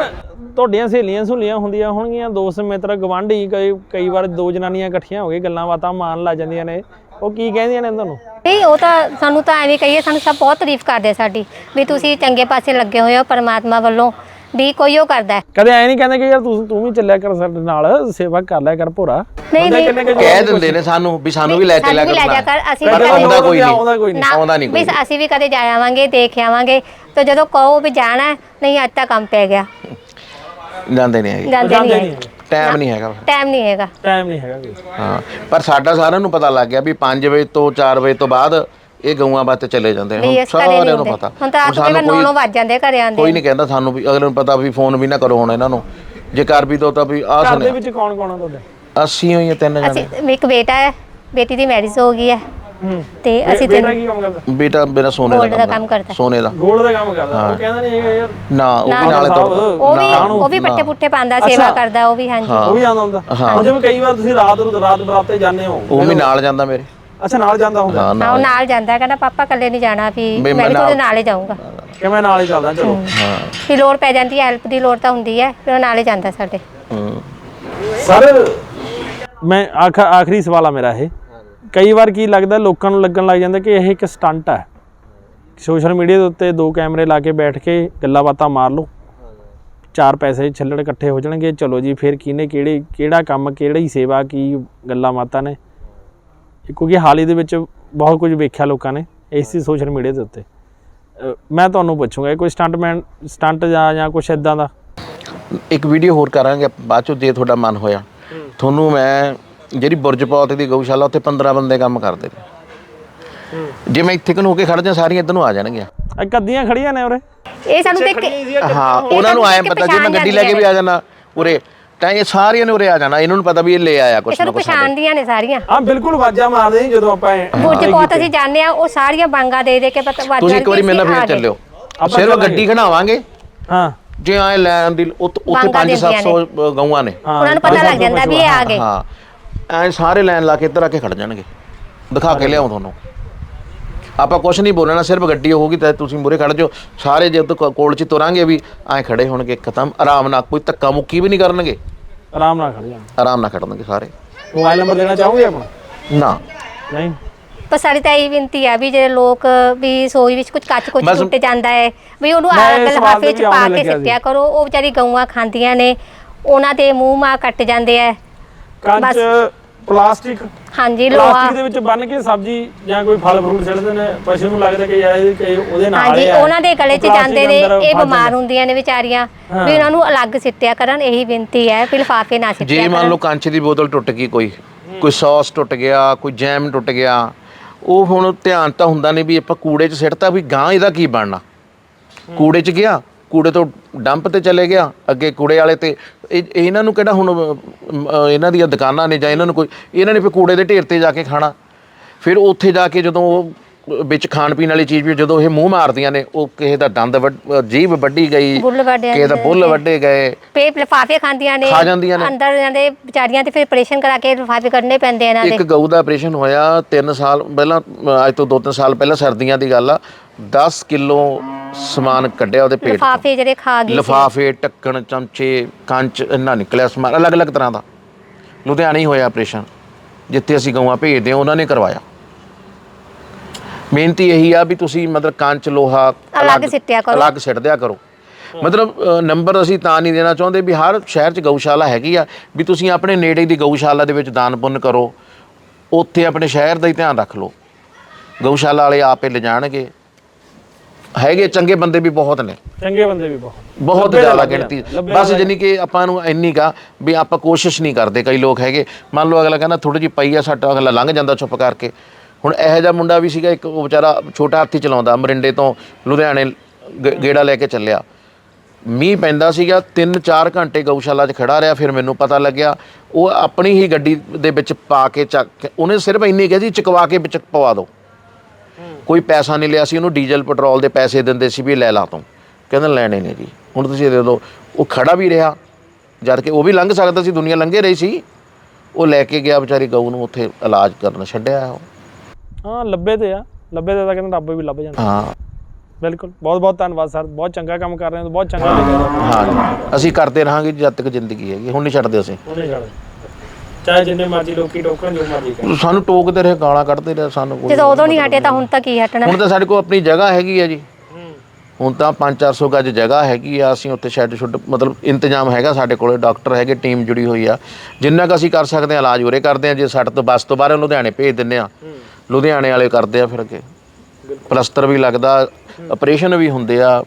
ਤੁਹਾਡੀਆਂ ਸਹੇਲੀਆਂ ਸੁਲੀਆਂ ਹੁੰਦੀਆਂ ਹੋਣਗੀਆਂ ਦੋਸਤ ਮਿੱਤਰ ਗਵਾਂਢੀ ਕਈ ਕਈ ਵਾਰ ਦੋ ਜਨਾਨੀਆਂ ਇਕੱਠੀਆਂ ਹੋ ਕੇ ਗੱਲਾਂ ਬਾਤਾਂ ਮਾਰਨ ਲੱਗ ਜਾਂਦੀਆਂ ਨੇ। ਉਹ ਕੀ ਕਹਿੰਦੀਆਂ ਨੇ ਤੁਹਾਨੂੰ? ਨਹੀਂ ਉਹ ਤਾਂ ਸਾਨੂੰ ਤਾਂ ਐਵੇਂ ਕਹੀਏ ਸਾਨੂੰ ਸਭ ਬਹੁਤ ਤਾਰੀਫ ਕਰਦੇ ਸਾਡੀ ਵੀ ਤੁਸੀਂ ਚੰਗੇ ਪਾਸੇ ਲੱਗੇ ਹੋਏ ਹੋ ਪਰਮਾਤਮਾ ਵੱਲੋਂ ਵੀ ਕੋਈ ਉਹ ਕਰਦਾ ਹੈ। ਕਦੇ ਐ ਨਹੀਂ ਕਹਿੰਦੇ ਕਿ ਯਾਰ ਤੂੰ ਤੂੰ ਵੀ ਚੱਲਿਆ ਕਰ ਸਾਡੇ ਨਾਲ ਸੇਵਾ ਕਰ ਲਿਆ ਕਰ ਭੋਰਾ। ਨਹੀਂ ਨਹੀਂ। ਕਹਿ ਦਿੰਦੇ ਨੇ ਸਾਨੂੰ ਵੀ ਸਾਨੂੰ ਵੀ ਲੈ ਚੱਲਿਆ ਸਾਨੂੰ ਵੀ ਲੈ ਜਾ ਕਰ ਅਸੀਂ ਵੀ ਆਉਂਦਾ ਕੋਈ ਨਹੀਂ। ਆਉਂਦਾ ਕੋਈ ਨਹੀਂ ਨਾ, ਆਉਂਦਾ ਨਹੀਂ ਕੋਈ ਵੀ ਅਸੀਂ ਵੀ ਕਦੇ ਜਾ ਆਵਾਂਗੇ ਦੇਖ ਆਵਾਂਗੇ। ਤਾਂ ਜਦੋਂ ਕਹੋ ਵੀ ਜਾਣਾ ਹੈ, ਨਹੀਂ ਅੱਜ ਤਾਂ ਕੰਮ ਪੈ ਗਿਆ। ਜਾਂਦੇ ਨਹੀਂ ਹੈਗੇ। ਜਾਂਦੇ ਜਾਂਦੇ ਨਹੀਂ ਟਾਈਮ ਨਹੀਂ ਹੈਗਾ। ਟਾਈਮ ਨਹੀਂ ਹੈਗਾ। ਟਾਈਮ ਨਹੀਂ ਹੈਗਾ ਕੋਈ। ਹਾਂ ਪਰ ਸਾਡਾ ਸਾਰਿਆਂ ਨੂੰ ਪਤਾ ਲੱਗ ਗਿਆ ਵੀ 5 ਵਜੇ ਤੋਂ 4 ਵਜੇ ਤੋਂ ਬਾਅਦ ਇਹ ਗਊਆਂ ਵਾਸਤੇ ਚਲੇ ਜਾਂਦੇ ਨਹੀਂ ਸਾਰਿਆਂ ਨੂੰ ਪਤਾ। ਹੁਣ ਤਾਂ ਆਪ ਕਿਵੇਂ 9 ਵੱਜ ਜਾਂਦੇ ਘਰੇ ਆਂਦੇ ਕੋਈ ਨਹੀਂ ਕਹਿੰਦਾ ਸਾਨੂੰ ਵੀ ਅਗਲੇ ਨੂੰ ਪਤਾ ਵੀ ਫੋਨ ਵੀ ਨਾ ਕਰੋ ਹੁਣ ਇਹਨਾਂ ਨੂੰ। ਜੇ ਕਰ ਵੀ ਦੋ ਤਾਂ ਵੀ ਆਹ ਘਰ ਦੇ ਸੁਣਿਆ ਵਿੱਚ ਕੌਣ ਕੌਣ ਆ ਤੁਹਾਡੇ? ਅਸੀਂ ਹੋਈਆਂ ਤਿੰਨ ਜਣੇ। ਅਸੀਂ ਇੱਕ ਬੇਟਾ ਹੈ ਬੇਟੀ ਦੀ ਮੈਰਿਜ ਹੋ ਗਈ ਹੈ। ਹੂੰ। ਤੇ ਅਸੀਂ ਬੇਟਾ ਤਿੰਨ ਕੀ ਕੰਮ ਕਰਦਾ? ਬੇਟਾ ਮੇਰਾ ਸੋਨੇ Gold ਦਾ ਕੰਮ ਕਰਦਾ। ਸੋਨੇ ਦਾ। ਗੋਲਡ ਦਾ ਕੰਮ ਕਰਦਾ। ਉਹ ਕਹਿੰਦਾ ਨਹੀਂ ਹੈਗਾ ਯਾਰ। ਨਾ ਉਹ ਨਾ, ਵੀ ਨਾਲੇ ਤੋਂ ਉਹ ਵੀ ਨਾ, ਉਹ ਵੀ ਪੱਟੇ ਪੁੱਟੇ ਪਾਉਂਦਾ ਸੇਵਾ ਕਰਦਾ ਉਹ ਵੀ ਹਾਂਜੀ। ਉਹ ਵੀ ਆਉਂਦਾ ਹੁੰਦਾ। ਹਾਂ। ਹੁਣ ਜਿਵੇਂ ਕਈ ਵਾਰ ਤੁਸੀਂ ਰਾਤ ਨੂੰ ਰਾਤ ਬਰਾਤੇ ਜਾਂਦੇ ਹੋ। ਉਹ ਵੀ ਨਾਲ ਜਾਂਦਾ ਮੇਰੇ। ਅੱਛਾ ਨਾਲ ਜਾਂਦਾ ਹੁੰਦਾ? ਹਾਂ ਹਾਂ ਉਹ ਨਾਲ। ਨਾਲ ਜਾਂਦਾ ਕਹਿੰਦਾ ਪਾਪਾ ਇਕੱਲੇ ਨਹੀਂ ਜਾਣਾ ਵੀ ਵੀ ਮੈਂ ਮੈਂ ਵੀ ਤੁਹਾਡੇ ਨਾਲ- ਨਾਲ ਹੀ ਜਾਊਂਗਾ। ਕਿ ਮੈਂ ਨਾਲ ਹੀ ਚੱਲਦਾ ਚਲੋ। ਹਾਂ। ਵੀ ਲੋੜ ਪੈ ਜਾਂਦੀ ਹੈ ਹੈਲਪ ਦੀ ਲੋੜ ਤਾਂ ਹੁੰਦੀ ਹੈ ਫਿਰ ਉਹ ਨਾਲ ਹੀ ਜਾਂਦਾ ਸਾਡੇ। ਹੂੰ। ਸਰ ਮੈਂ ਆਖ ਆਖਰੀ ਸਵਾਲ ਆ ਮੇਰਾ ਇਹ। ਕਈ ਵਾਰ ਕੀ ਲੱਗਦਾ ਲੋਕਾਂ ਨੂੰ ਲੱਗਣ ਲੱਗ ਜਾਂਦਾ ਕਿ ਇਹ ਇੱਕ ਸਟੰਟ ਹੈ। ਸੋਸ਼ਲ ਮੀਡੀਆ ਦੇ ਉੱਤੇ ਦੋ ਕੈਮਰੇ ਲਾ ਕੇ ਬੈਠ ਕੇ ਗੱਲਾਂ ਬਾਤਾਂ ਮਾਰ ਲਓ। ਚਾਰ ਪੈਸੇ ਛੱਲੜ ਇਕੱਠੇ ਹੋ ਜਾਣਗੇ ਚਲੋ ਜੀ ਫਿਰ ਕਿਹਨੇ ਕਿਹੜੇ ਕਿਹੜਾ ਕੰਮ ਕਿਹੜੀ ਸੇਵਾ ਕੀ ਗੱਲਾਂ ਬਾਤਾਂ ਨੇ। ਕਿਉਂਕਿ ਹਾਲ ਹੀ ਦੇ ਵਿੱਚ ਬਹੁਤ ਕੁਝ ਵੇਖਿਆ ਲੋਕਾਂ ਨੇ ਇਸੇ ਸੋਸ਼ਲ ਮੀਡੀਆ ਦੇ ਉੱਤੇ। ਮੈਂ ਤੁਹਾਨੂੰ ਪੁੱਛੂੰਗਾ ਕੋਈ ਸਟੰਟਮੈਨ ਸਟੰਟ ਜਾਂ ਜਾਂ ਕੁਝ ਇਦਾਂ ਦਾ? ਇੱਕ ਵੀਡੀਓ ਹੋਰ ਕਰਾਂਗੇ ਬਾਅਦ ਚੋਂ ਜੇ ਤੁਹਾਡਾ ਮਨ ਹੋਇਆ। ਤੁਹਾਨੂੰ ਮੈਂ ਜਿਹੜੀ ਬੁਰਜ ਪੌਤ ਦੀ ਗਊਸ਼ਾਲਾ ਉੱਥੇ 15 ਬੰਦੇ ਕੰਮ ਕਰਦੇ ਨੇ। ਜੇ ਮੈਂ ਇੱਥੇ ਕਨ ਹੋ ਕੇ ਖੜ ਜਾ ਸਾਰੀਆਂ ਇੱਧਰ ਨੂੰ ਆ ਜਾਣਗੀਆਂ। ਇਹ ਕੱਦੀਆਂ ਖੜੀਆਂ ਨੇ ਉਰੇ? ਇਹ ਸਾਨੂੰ ਦੇਖ ਕੇ ਹਾਂ ਉਹਨਾਂ ਨੂੰ ਆਏ ਪਤਾ ਜੇ ਮੈਂ ਗੱਡੀ ਲੈ ਕੇ ਵੀ ਆ ਜਾਣਾ ਉਰੇ ਤਾਂ ਇਹ ਸਾਰਿਆਂ ਨੇ ਉਰੇ ਆ ਜਾਣਾ ਇਹਨਾਂ ਨੂੰ ਪਤਾ ਵੀ ਇਹ ਲੈ ਆਇਆ ਇਹ ਕੁਛ ਨਾ ਸਾਨੂੰ ਕੁਛ ਸਾਡੇ। ਪਛਾਣਦੀਆਂ ਨੇ ਸਾਰੀਆਂ। ਹਾਂ ਬਿਲਕੁਲ ਆਵਾਜ਼ਾਂ ਮਾਰਦੇ ਸੀ ਜਦੋਂ ਆਪਾਂ ਇਹ- ਬੁਰਜ ਬਹੁਤ ਅਸੀਂ ਜਾਣਦੇ ਆ ਉਹ ਸਾਰੀਆਂ ਬਾਂਗਾ ਦੇ ਦੇ ਕੇ ਪਤਾ ਵਾਜਾਂ ਤੁਸੀਂ ਇੱਕ ਵਾਰੀ ਮੇਰੇ ਨਾਲ ਫੇਰ ਚੱਲਿਓ। ਆਪਾਂ ਸਿਰਫ ਚੱਲਾਂਗੇ। ਗੱਡੀ ਖੜਾਵਾਂਗੇ। ਹਾਂ। ਜੇ ਐ ਲੈਣ ਦੀ ਉੱਤ- ਉੱਥੇ ਬਾਂਗਾਂ 5-700 ਗਊਆਂ ਨੇ। ਹਾਂ ਉਹਨਾਂ ਨੂੰ ਪਤਾ ਲੱਗ ਜਾਂਦਾ ਵੀ ਇਹ ਆ ਗਏ। ਹਾਂ। ਐ ਸਾਰੇ ਲਾਈਨ ਲਾ ਕੇ ਇੱਧਰ ਆ ਕੇ ਖੜ ਜਾਣਗੇ। ਦਿਖਾ ਕੇ ਲਿਆਉਂ ਤੁਹਾਨੂੰ। ਆਪਾਂ ਕੁਝ ਨਹੀਂ ਬੋਲਣਾ ਸਿਰਫ ਗੱਡੀ ਹੋਊਗੀ ਤਾਂ ਤੁਸੀਂ ਮੂਰੇ ਖੜ ਜਾਓ। ਸਾਰੇ ਜੇ ਕੋ- ਕੋਲ ਚ ਤੁਰਾਂਗੇ ਵੀ ਐ ਖੜੇ ਹੋਣਗੇ ਖਤਮ ਆਰਾਮ ਨਾਲ ਕੋਈ ਧੱਕਾ ਮੁੱਕੀ ਵੀ ਨਹੀਂ ਕਰਨਗੇ। ਆਰਾਮ ਨਾਲ ਖੜ ਜਾਣਾ ਆਰਾਮ ਨਾਲ ਖੜਨਗੇ ਸਾਰੇ। ਮੋਬਾਈਲ ਨੰਬਰ ਦੇਣਾ ਚਾਹੋਗੇ ਆਪਣਾ ਨਾ। ਨਹੀਂ? ਪਰ ਸਾਡੀ ਤਾਂ ਇਹ ਬੇਨਤੀ ਆ ਵੀ ਜਿਹੜੇ ਲੋਕ ਵੀ ਸੋਈ ਵਿੱਚ ਕੁਝ ਕੱਚ ਕੁਝ ਬਸ- ਟੁੱਟ ਜਾਂਦਾ ਹੈ ਵੀ ਉਹਨੂੰ ਮੈਂ ਇਸ ਸਵਾਲ ਤੇ ਚ ਵੀ ਪਾ ਆਉਣ ਕੇ ਲੱਗਿਆ ਸੀ। ਸਿੱਟਿਆ ਕਰੋ ਉਹ ਵਿਚਾਰੀ ਗਊਆਂ ਖਾਂਦੀਆਂ ਨੇ ਉਹਨਾਂ ਦੇ ਮੂੰਹ ਮਾ ਕੱਟ ਜਾਂਦੇ ਆ। ਕੰਚ ਪਲਾਸਟਿਕ ਹਾਂਜੀ ਲੋਹਾ ਪਲਾਸਟਿਕ ਦੇ ਵਿੱਚ ਬੰਨ ਕੇ ਸਬਜ਼ੀ ਜਾਂ ਕੋਈ ਫਲ ਫਰੂਟ ਸਿੱਟਦੇ ਨੇ ਪਸ਼ੂ ਨੂੰ ਲੱਗਦਾ ਕਿ ਯਾਰ ਇਹ ਕਿ ਉਹਦੇ ਨਾਲ ਹਾਂਜੀ ਆ। ਉਹਨਾਂ ਦੇ ਗਲੇ 'ਚ ਪਲਾਸਟਿਕ ਜਾਂਦੇ ਨੇ ਅੰਦਰ ਇਹ ਫਸ ਬਿਮਾਰ ਜਾਂਦਾ। ਹੁੰਦੀਆਂ ਨੇ ਵਿਚਾਰੀਆਂ। ਵੀ ਉਹਨਾਂ ਨੂੰ ਅਲੱਗ ਸਿੱਟਿਆ ਕਰਨ ਇਹੀ ਬੇਨਤੀ ਹੈ ਵੀ ਲਿਫਾਫੇ ਨਾ ਜੇ ਸਿੱਟਿਆ ਮੰਨ ਕਰਨ ਲਓ ਕੰਚ ਦੀ ਬੋਤਲ ਟੁੱਟ ਗਈ ਕੋਈ ਕੋਈ ਸੌਸ ਟੁੱਟ ਗਿਆ ਕੋਈ ਜੈਮ ਟੁੱਟ ਗਿਆ ਉਹ ਹੁਣ ਧਿਆਨ ਤਾਂ ਹੁੰਦਾ ਨਹੀਂ ਵੀ ਆਪਾਂ ਕੂੜੇ 'ਚ ਸਿੱਟਤਾ ਵੀ ਗਾਂ ਇਹਦਾ ਕੀ ਬਣਨਾ ਕੂੜੇ 'ਚ ਗਿਆ ਕੂੜੇ ਤੋਂ ਡੰਪ ਤੇ ਚਲੇ ਗਿਆ ਅੱਗੇ ਕੂੜੇ ਵਾਲੇ ਤੇ। ਇਹ- ਇਹਨਾਂ ਨੂੰ ਕਿਹੜਾ ਹੁਣ ਅਮ, ਅ, ਇਹਨਾਂ ਦੀਆਂ ਦੁਕਾਨਾਂ ਨੇ ਜਾਂ ਇਹਨਾਂ ਨੂੰ ਕੋਈ ਇਹਨਾਂ ਨੇ ਫਿਰ ਕੂੜੇ ਦੇ ਢੇਰ ਤੇ ਜਾ ਕੇ ਖਾਣਾ। ਫਿਰ ਉੱਥੇ ਜਾ ਕੇ ਜਦੋਂ ਉਹ ਵਿੱਚ ਖਾਣ ਪੀਣ ਵਾਲੀ ਚੀਜ਼ ਵੀ ਜਦੋਂ ਇਹ ਮੂੰਹ ਮਾਰਦੀਆਂ ਨੇ ਉਹ ਕਿਸੇ ਦਾ ਦੰਦ ਵੱਢ- ਅ, ਜੀਭ ਵੱਢੀ ਗਈ ਬੁੱਲ ਕਿਸੇ ਦਾ ਬੁੱਲ ਵੱਢੇ ਗਏ। ਪੇ ਲਿਫਾਫੇ ਖਾਂਦੀਆਂ ਨੇ ਖਾ ਜਾਂਦੀਆਂ ਨੇ। ਅੰਦਰ ਜਾਂਦੇ ਵਿਚਾਰੀਆਂ ਤੇ ਫਿਰ ਆਪਰੇਸ਼ਨ ਕਰਾ ਕੇ ਲਿਫਾਫੇ ਕੱਢਣੇ ਪੈਂਦੇ ਇਹਨਾਂ ਦੇ। ਇੱਕ ਗਊ ਦਾ ਆਪਰੇਸ਼ਨ ਹੋਇਆ 3 ਸਾਲ ਪਹਿਲਾਂ ਅੱਜ ਤੋਂ 2-3 ਸਾਲ ਪਹਿਲਾਂ ਸਰਦੀਆਂ ਦੀ ਗੱਲ ਆ 10 ਕਿਲੋ ਸਮਾਨ ਕੱਢਿਆ ਉਹਦੇ ਪੇਟ ਤੋਂ ਲਿਫਾਫੇ ਜਿਹੜੇ ਖਾ ਸੀ। ਲਿਫਾਫੇ ਟੱਕਣ ਚਮਚੇ ਕੰਚ ਇੰਨਾ ਨਿਕਲਿਆ ਸਮਾਨ ਅਲੱਗ-ਅਲੱਗ ਤਰ੍ਹਾਂ ਦਾ। ਲੁਧਿਆਣੇ ਹੀ ਹੋਇਆ ਆਪਰੇਸ਼ਨ ਜਿੱਥੇ ਅਸੀਂ ਗਊਆਂ ਭੇਜਦੇ ਹਾਂ ਉਹਨਾਂ ਨੇ ਕਰਵਾਇਆ। ਬੇਨਤੀ ਇਹੀ ਆ ਵੀ ਤੁਸੀਂ ਮਤਲਬ ਕੰਚ ਲੋਹਾ ਅਲੱਗ ਸਿੱਟਿਆ ਕਰੋ। ਅਲੱਗ ਸਿੱਟ ਦਿਆ ਕਰੋ। ਮਤਲਬ ਨੰਬਰ ਅਸੀਂ ਤਾਂ ਨਹੀਂ ਦੇਣਾ ਚਾਹੁੰਦੇ ਵੀ ਹਰ ਸ਼ਹਿਰ 'ਚ ਗਊਸ਼ਾਲਾ ਹੈਗੀ ਆ ਵੀ ਤੁਸੀਂ ਆਪਣੇ ਨੇੜੇ ਦੀ ਗਊਸ਼ਾਲਾ ਦੇ ਵਿੱਚ ਦਾਨ ਪੁੰਨ ਕਰੋ ਉੱਥੇ ਆਪਣੇ ਸ਼ਹਿਰ ਦਾ ਹੀ ਧਿਆਨ ਰੱਖ ਲਓ। ਗਊਸ਼ਾਲਾ ਵਾਲੇ ਆਪੇ ਲਿਜਾਣਗੇ। ਹੈਗੇ ਚੰਗੇ ਬੰਦੇ ਵੀ ਬਹੁਤ ਨੇ। ਚੰਗੇ ਬੰਦੇ ਵੀ ਬਹੁਤ। ਬਹੁਤ ਜ਼ਿਆਦਾ ਗਿਣਤੀ। ਬਸ। ਜਾਨੀ ਕਿ ਆਪਾਂ ਨੂੰ ਇੰਨੀ ਕਾ ਵੀ ਆਪਾਂ ਕੋਸ਼ਿਸ਼ ਨਹੀਂ ਕਰਦੇ ਕਈ ਲੋਕ ਹੈਗੇ। ਮੰਨ ਲਓ ਅਗਲਾ ਕਹਿੰਦਾ ਥੋੜੀ ਜਿਹੀ ਪਈ ਆ ਸੱਟ ਅਗਲਾ ਲੰਘ ਜਾਂਦਾ ਚੁੱਪ ਕਰਕੇ। ਹੁਣ ਇਹੋ ਜਿਹਾ ਮੁੰਡਾ ਵੀ ਸੀਗਾ, ਇੱਕ ਉਹ ਵਿਚਾਰਾ ਛੋਟਾ ਹਾਥੀ ਚਲਾਉਂਦਾ, ਮਰਿੰਡੇ ਤੋਂ ਲੁਧਿਆਣੇ ਗ- ਗੇੜਾ ਲੈ ਕੇ ਚੱਲਿਆ। ਮੀਂਹ ਪੈਂਦਾ ਸੀਗਾ 3-4 ਘੰਟੇ ਗਊਸ਼ਾਲਾ 'ਚ ਖੜਾ ਰਿਹਾ, ਫਿਰ ਮੈਨੂੰ ਪਤਾ ਲੱਗਿਆ, ਉਹ ਆਪਣੀ ਹੀ ਗੱਡੀ ਦੇ ਵਿੱਚ ਪਾ ਕੇ ਚੱਕ ਕੇ- ਉਹਨੇ ਸਿਰਫ ਇੰਨੀ ਕਿਹਾ ਜੀ ਚਕਵਾ ਕੇ ਵਿੱਚ ਪਵਾ ਦਿਓ ਕੋਈ ਪੈਸਾ ਨਹੀਂ ਲਿਆ ਸੀ, ਉਹਨੂੰ ਡੀਜ਼ਲ, ਪੈਟਰੋਲ ਦੇ ਪੈਸੇ ਦਿੰਦੇ ਸੀ ਵੀ ਲੈ ਲਾ ਤੂੰ। ਕਹਿੰਦਾ, ਲੈਣੇ ਨੇ ਜੀ, ਹੁਣ ਤੁਸੀਂ ਦੇ ਦਿਓ ਉਹ ਖੜਾ ਵੀ ਰਿਹਾ, ਜਦ ਕਿ ਉਹ ਵੀ ਲੰਘ ਸਕਦਾ ਸੀ, ਦੁਨੀਆ ਲੰਘੇ ਰਹੀ ਸੀ। ਉਹ ਲੈ ਕੇ ਗਿਆ ਵਿਚਾਰੀ ਗਊ ਨੂੰ, ਉੱਥੇ ਇਲਾਜ ਕਰਨ, ਛੱਡਿਆ ਉਹ। ਹਾਂ ਲੱਭੇ ਤੇ ਆ। ਲੱਭੇ ਤੇ ਤਾਂ ਕਹਿੰਦਾ ਰੱਬ ਵੀ ਲੱਭ ਜਾਂਦਾ। ਹਾਂ। ਬਿਲਕੁਲ। ਬਹੁਤ ਬਹੁਤ ਧੰਨਵਾਦ ਸਰ। ਬਹੁਤ ਚੰਗਾ ਕੰਮ ਕਰ ਰਹੇ ਹੋ ਬਹੁਤ ਚੰਗਾ ਲੱਗਿਆ ਹਾਂ। ਅਸੀਂ ਕਰਦੇ ਰਹਾਂਗੇ ਜਦ ਤੱਕ ਜ਼ਿੰਦਗੀ ਹੈਗੀ। ਹੁਣ ਨਹੀਂ ਛੱਡਦੇ ਅਸੀਂ। ਉਹਨੇ ਛੱਡ ਚਾਹੇ ਜਿੰਨੇ ਮਰਜ਼ੀ ਲੋਕੀ ਟੋਕਣ ਜੋ ਮਰਜ਼ੀ ਕਰਨ। ਸਾਨੂੰ ਟੋਕਦੇ ਰਹੇ ਗਾਲਾਂ ਕੱਢਦੇ ਰਹੇ ਸਾਨੂੰ ਕੋਈ ਜਦੋਂ ਉਦੋਂ ਨਹੀਂ ਹਟੇ ਤਾਂ ਹੁਣ ਤੱਕ ਹੀ ਹਟਣਾ? ਹੁਣ ਤਾਂ ਸਾਡੇ ਕੋਲ ਆਪਣੀ ਜਗ੍ਹਾ ਹੈਗੀ ਆ ਜੀ। ਹੁਣ ਤਾਂ 5-400 ਗੱਜ ਜਗ੍ਹਾ ਹੈਗੀ ਆ। ਅਸੀਂ ਉੱਥੇ ਸ਼ੈੱਡ ਸ਼ੁੱਡ ਮਤਲਬ ਇੰਤਜ਼ਾਮ ਹੈਗਾ ਸਾਡੇ ਕੋਲੇ। ਡਾਕਟਰ ਹੈਗੇ ਟੀਮ ਜੁੜੀ ਹੋਈ ਆ। ਜਿੰਨਾ ਕੁ ਅਸੀਂ ਕਰ ਸਕਦੇ ਆ ਇਲਾਜ ਉਰੇ ਕਰਦੇ ਆ। ਜੇ ਸਾਡੇ ਤੋਂ ਬੱਸ ਤੋਂ ਬਾਹਰ ਲੁਧਿਆਣੇ ਭੇਜ ਦਿੰਨੇ ਆ। ਲੁਧਿਆਣੇ ਵਾਲੇ ਕਰਦੇ ਆ ਫਿਰ ਅੱਗੇ। ਪਲਸਤਰ ਵੀ ਲੱਗਦਾ ਆਪਰੇਸ਼ਨ ਵੀ ਹੁੰਦੇ ਆ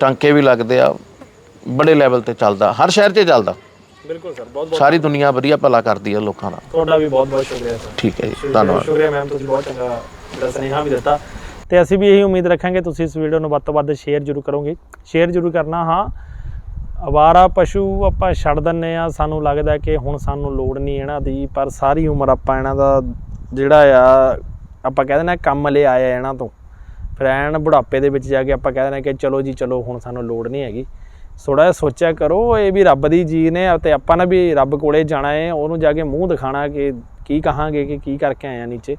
ਟਾਂਕੇ ਵੀ ਲੱਗਦੇ ਆ ਬੜੇ ਲੈਵਲ ਤੇ ਚੱਲਦਾ ਹਰ ਸ਼ਹਿਰ 'ਚ ਚੱਲਦਾ। ਬਿਲਕੁਲ ਸਰ ਬਹੁਤ ਸਾਰੀ ਦੁਨੀਆ ਵਧੀਆ ਭਲਾ ਕਰਦੀ ਆ ਲੋਕਾਂ ਦਾ। ਤੁਹਾਡਾ ਵੀ ਬਹੁਤ ਬਹੁਤ ਸ਼ੁਕਰੀਆ ਸਰ। ਠੀਕ ਹੈ ਜੀ ਧੰਨਵਾਦ। ਸ਼ੁਕਰੀਆ ਮੈਮ ਤੁਸੀਂ ਬਹੁਤ ਚੰਗਾ ਜਿਹੜਾ ਸੁਨੇਹਾ ਵੀ ਦਿੱਤਾ। ਤੇ ਅਸੀਂ ਵੀ ਇਹੀ ਉਮੀਦ ਰੱਖਾਂਗੇ ਤੁਸੀਂ ਇਸ ਵੀਡੀਓ ਨੂੰ ਵੱਧ ਤੋਂ ਵੱਧ ਸ਼ੇਅਰ ਜ਼ਰੂਰ ਕਰੋਗੇ। ਸ਼ੇਅਰ ਜ਼ਰੂਰ ਕਰਨਾ ਹਾਂ। ਅਵਾਰਾ ਪਸ਼ੂ ਆਪਾਂ ਛੱਡ ਦਿੰਨੇ ਆ ਸਾਨੂੰ ਲੱਗਦਾ ਕਿ ਹੁਣ ਸਾਨੂੰ ਲੋੜ ਨਹੀਂ ਇਹਨਾਂ ਦੀ ਪਰ ਸਾਰੀ ਉਮਰ ਆਪਾਂ ਇਹਨਾਂ ਦਾ ਜਿਹੜਾ ਆ ਆਪਾਂ ਕਹਿੰਦੇ ਨੇ ਕੰਮ ਲੈ ਆਏ ਇਹਨਾਂ ਤੋਂ, ਫਿਰ ਐਨ ਬੁਢਾਪੇ ਦੇ ਵਿੱਚ ਜਾ ਕੇ ਆਪਾਂ ਕਹਿੰਦੇ ਨੇ ਕਿ ਚਲੋ ਜੀ, ਚਲੋ ਹੁਣ ਸਾਨੂੰ ਲੋੜ ਨਹੀਂ ਹੈਗੀ। ਥੋੜਾ ਜਿਹਾ ਸੋਚਿਆ ਕਰੋ, ਇਹ ਵੀ ਰੱਬ ਦੀ ਜੀ ਨੇ ਤੇ ਆਪਾਂ ਨੇ ਵੀ ਰੱਬ ਕੋਲੇ ਜਾਣਾ ਹੈ, ਉਹਨੂੰ ਜਾ ਕੇ ਮੂੰਹ ਦਿਖਾਣਾ ਕਿ ਕੀ ਕਹਾਂਗੇ, ਕਿ ਕੀ ਕਰਕੇ ਆਇਆ ਨੀਚੇ।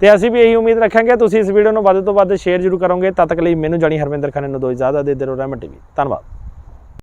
ਤੇ ਅਸੀਂ ਵੀ ਇਹੀ ਉਮੀਦ ਰੱਖਾਂਗੇ, ਤੁਸੀਂ ਇਸ ਵੀਡੀਓ ਨੂੰ ਵੱਧ ਤੋਂ ਵੱਧ ਸ਼ੇਅਰ ਜ਼ਰੂਰ ਕਰੋਗੇ। ਤਦ ਤੱਕ ਲਈ ਮੈਨੂੰ ਜਾਣੀ ਹਰਵਿੰਦਰ ਖਾਨ ਨੂੰ ਦੋ ਇਜਾਜ਼ਤ ਦੇ ਦਿਓ ਰਹਿਮਤ ਟੀਵੀ। ਧੰਨਵਾਦ।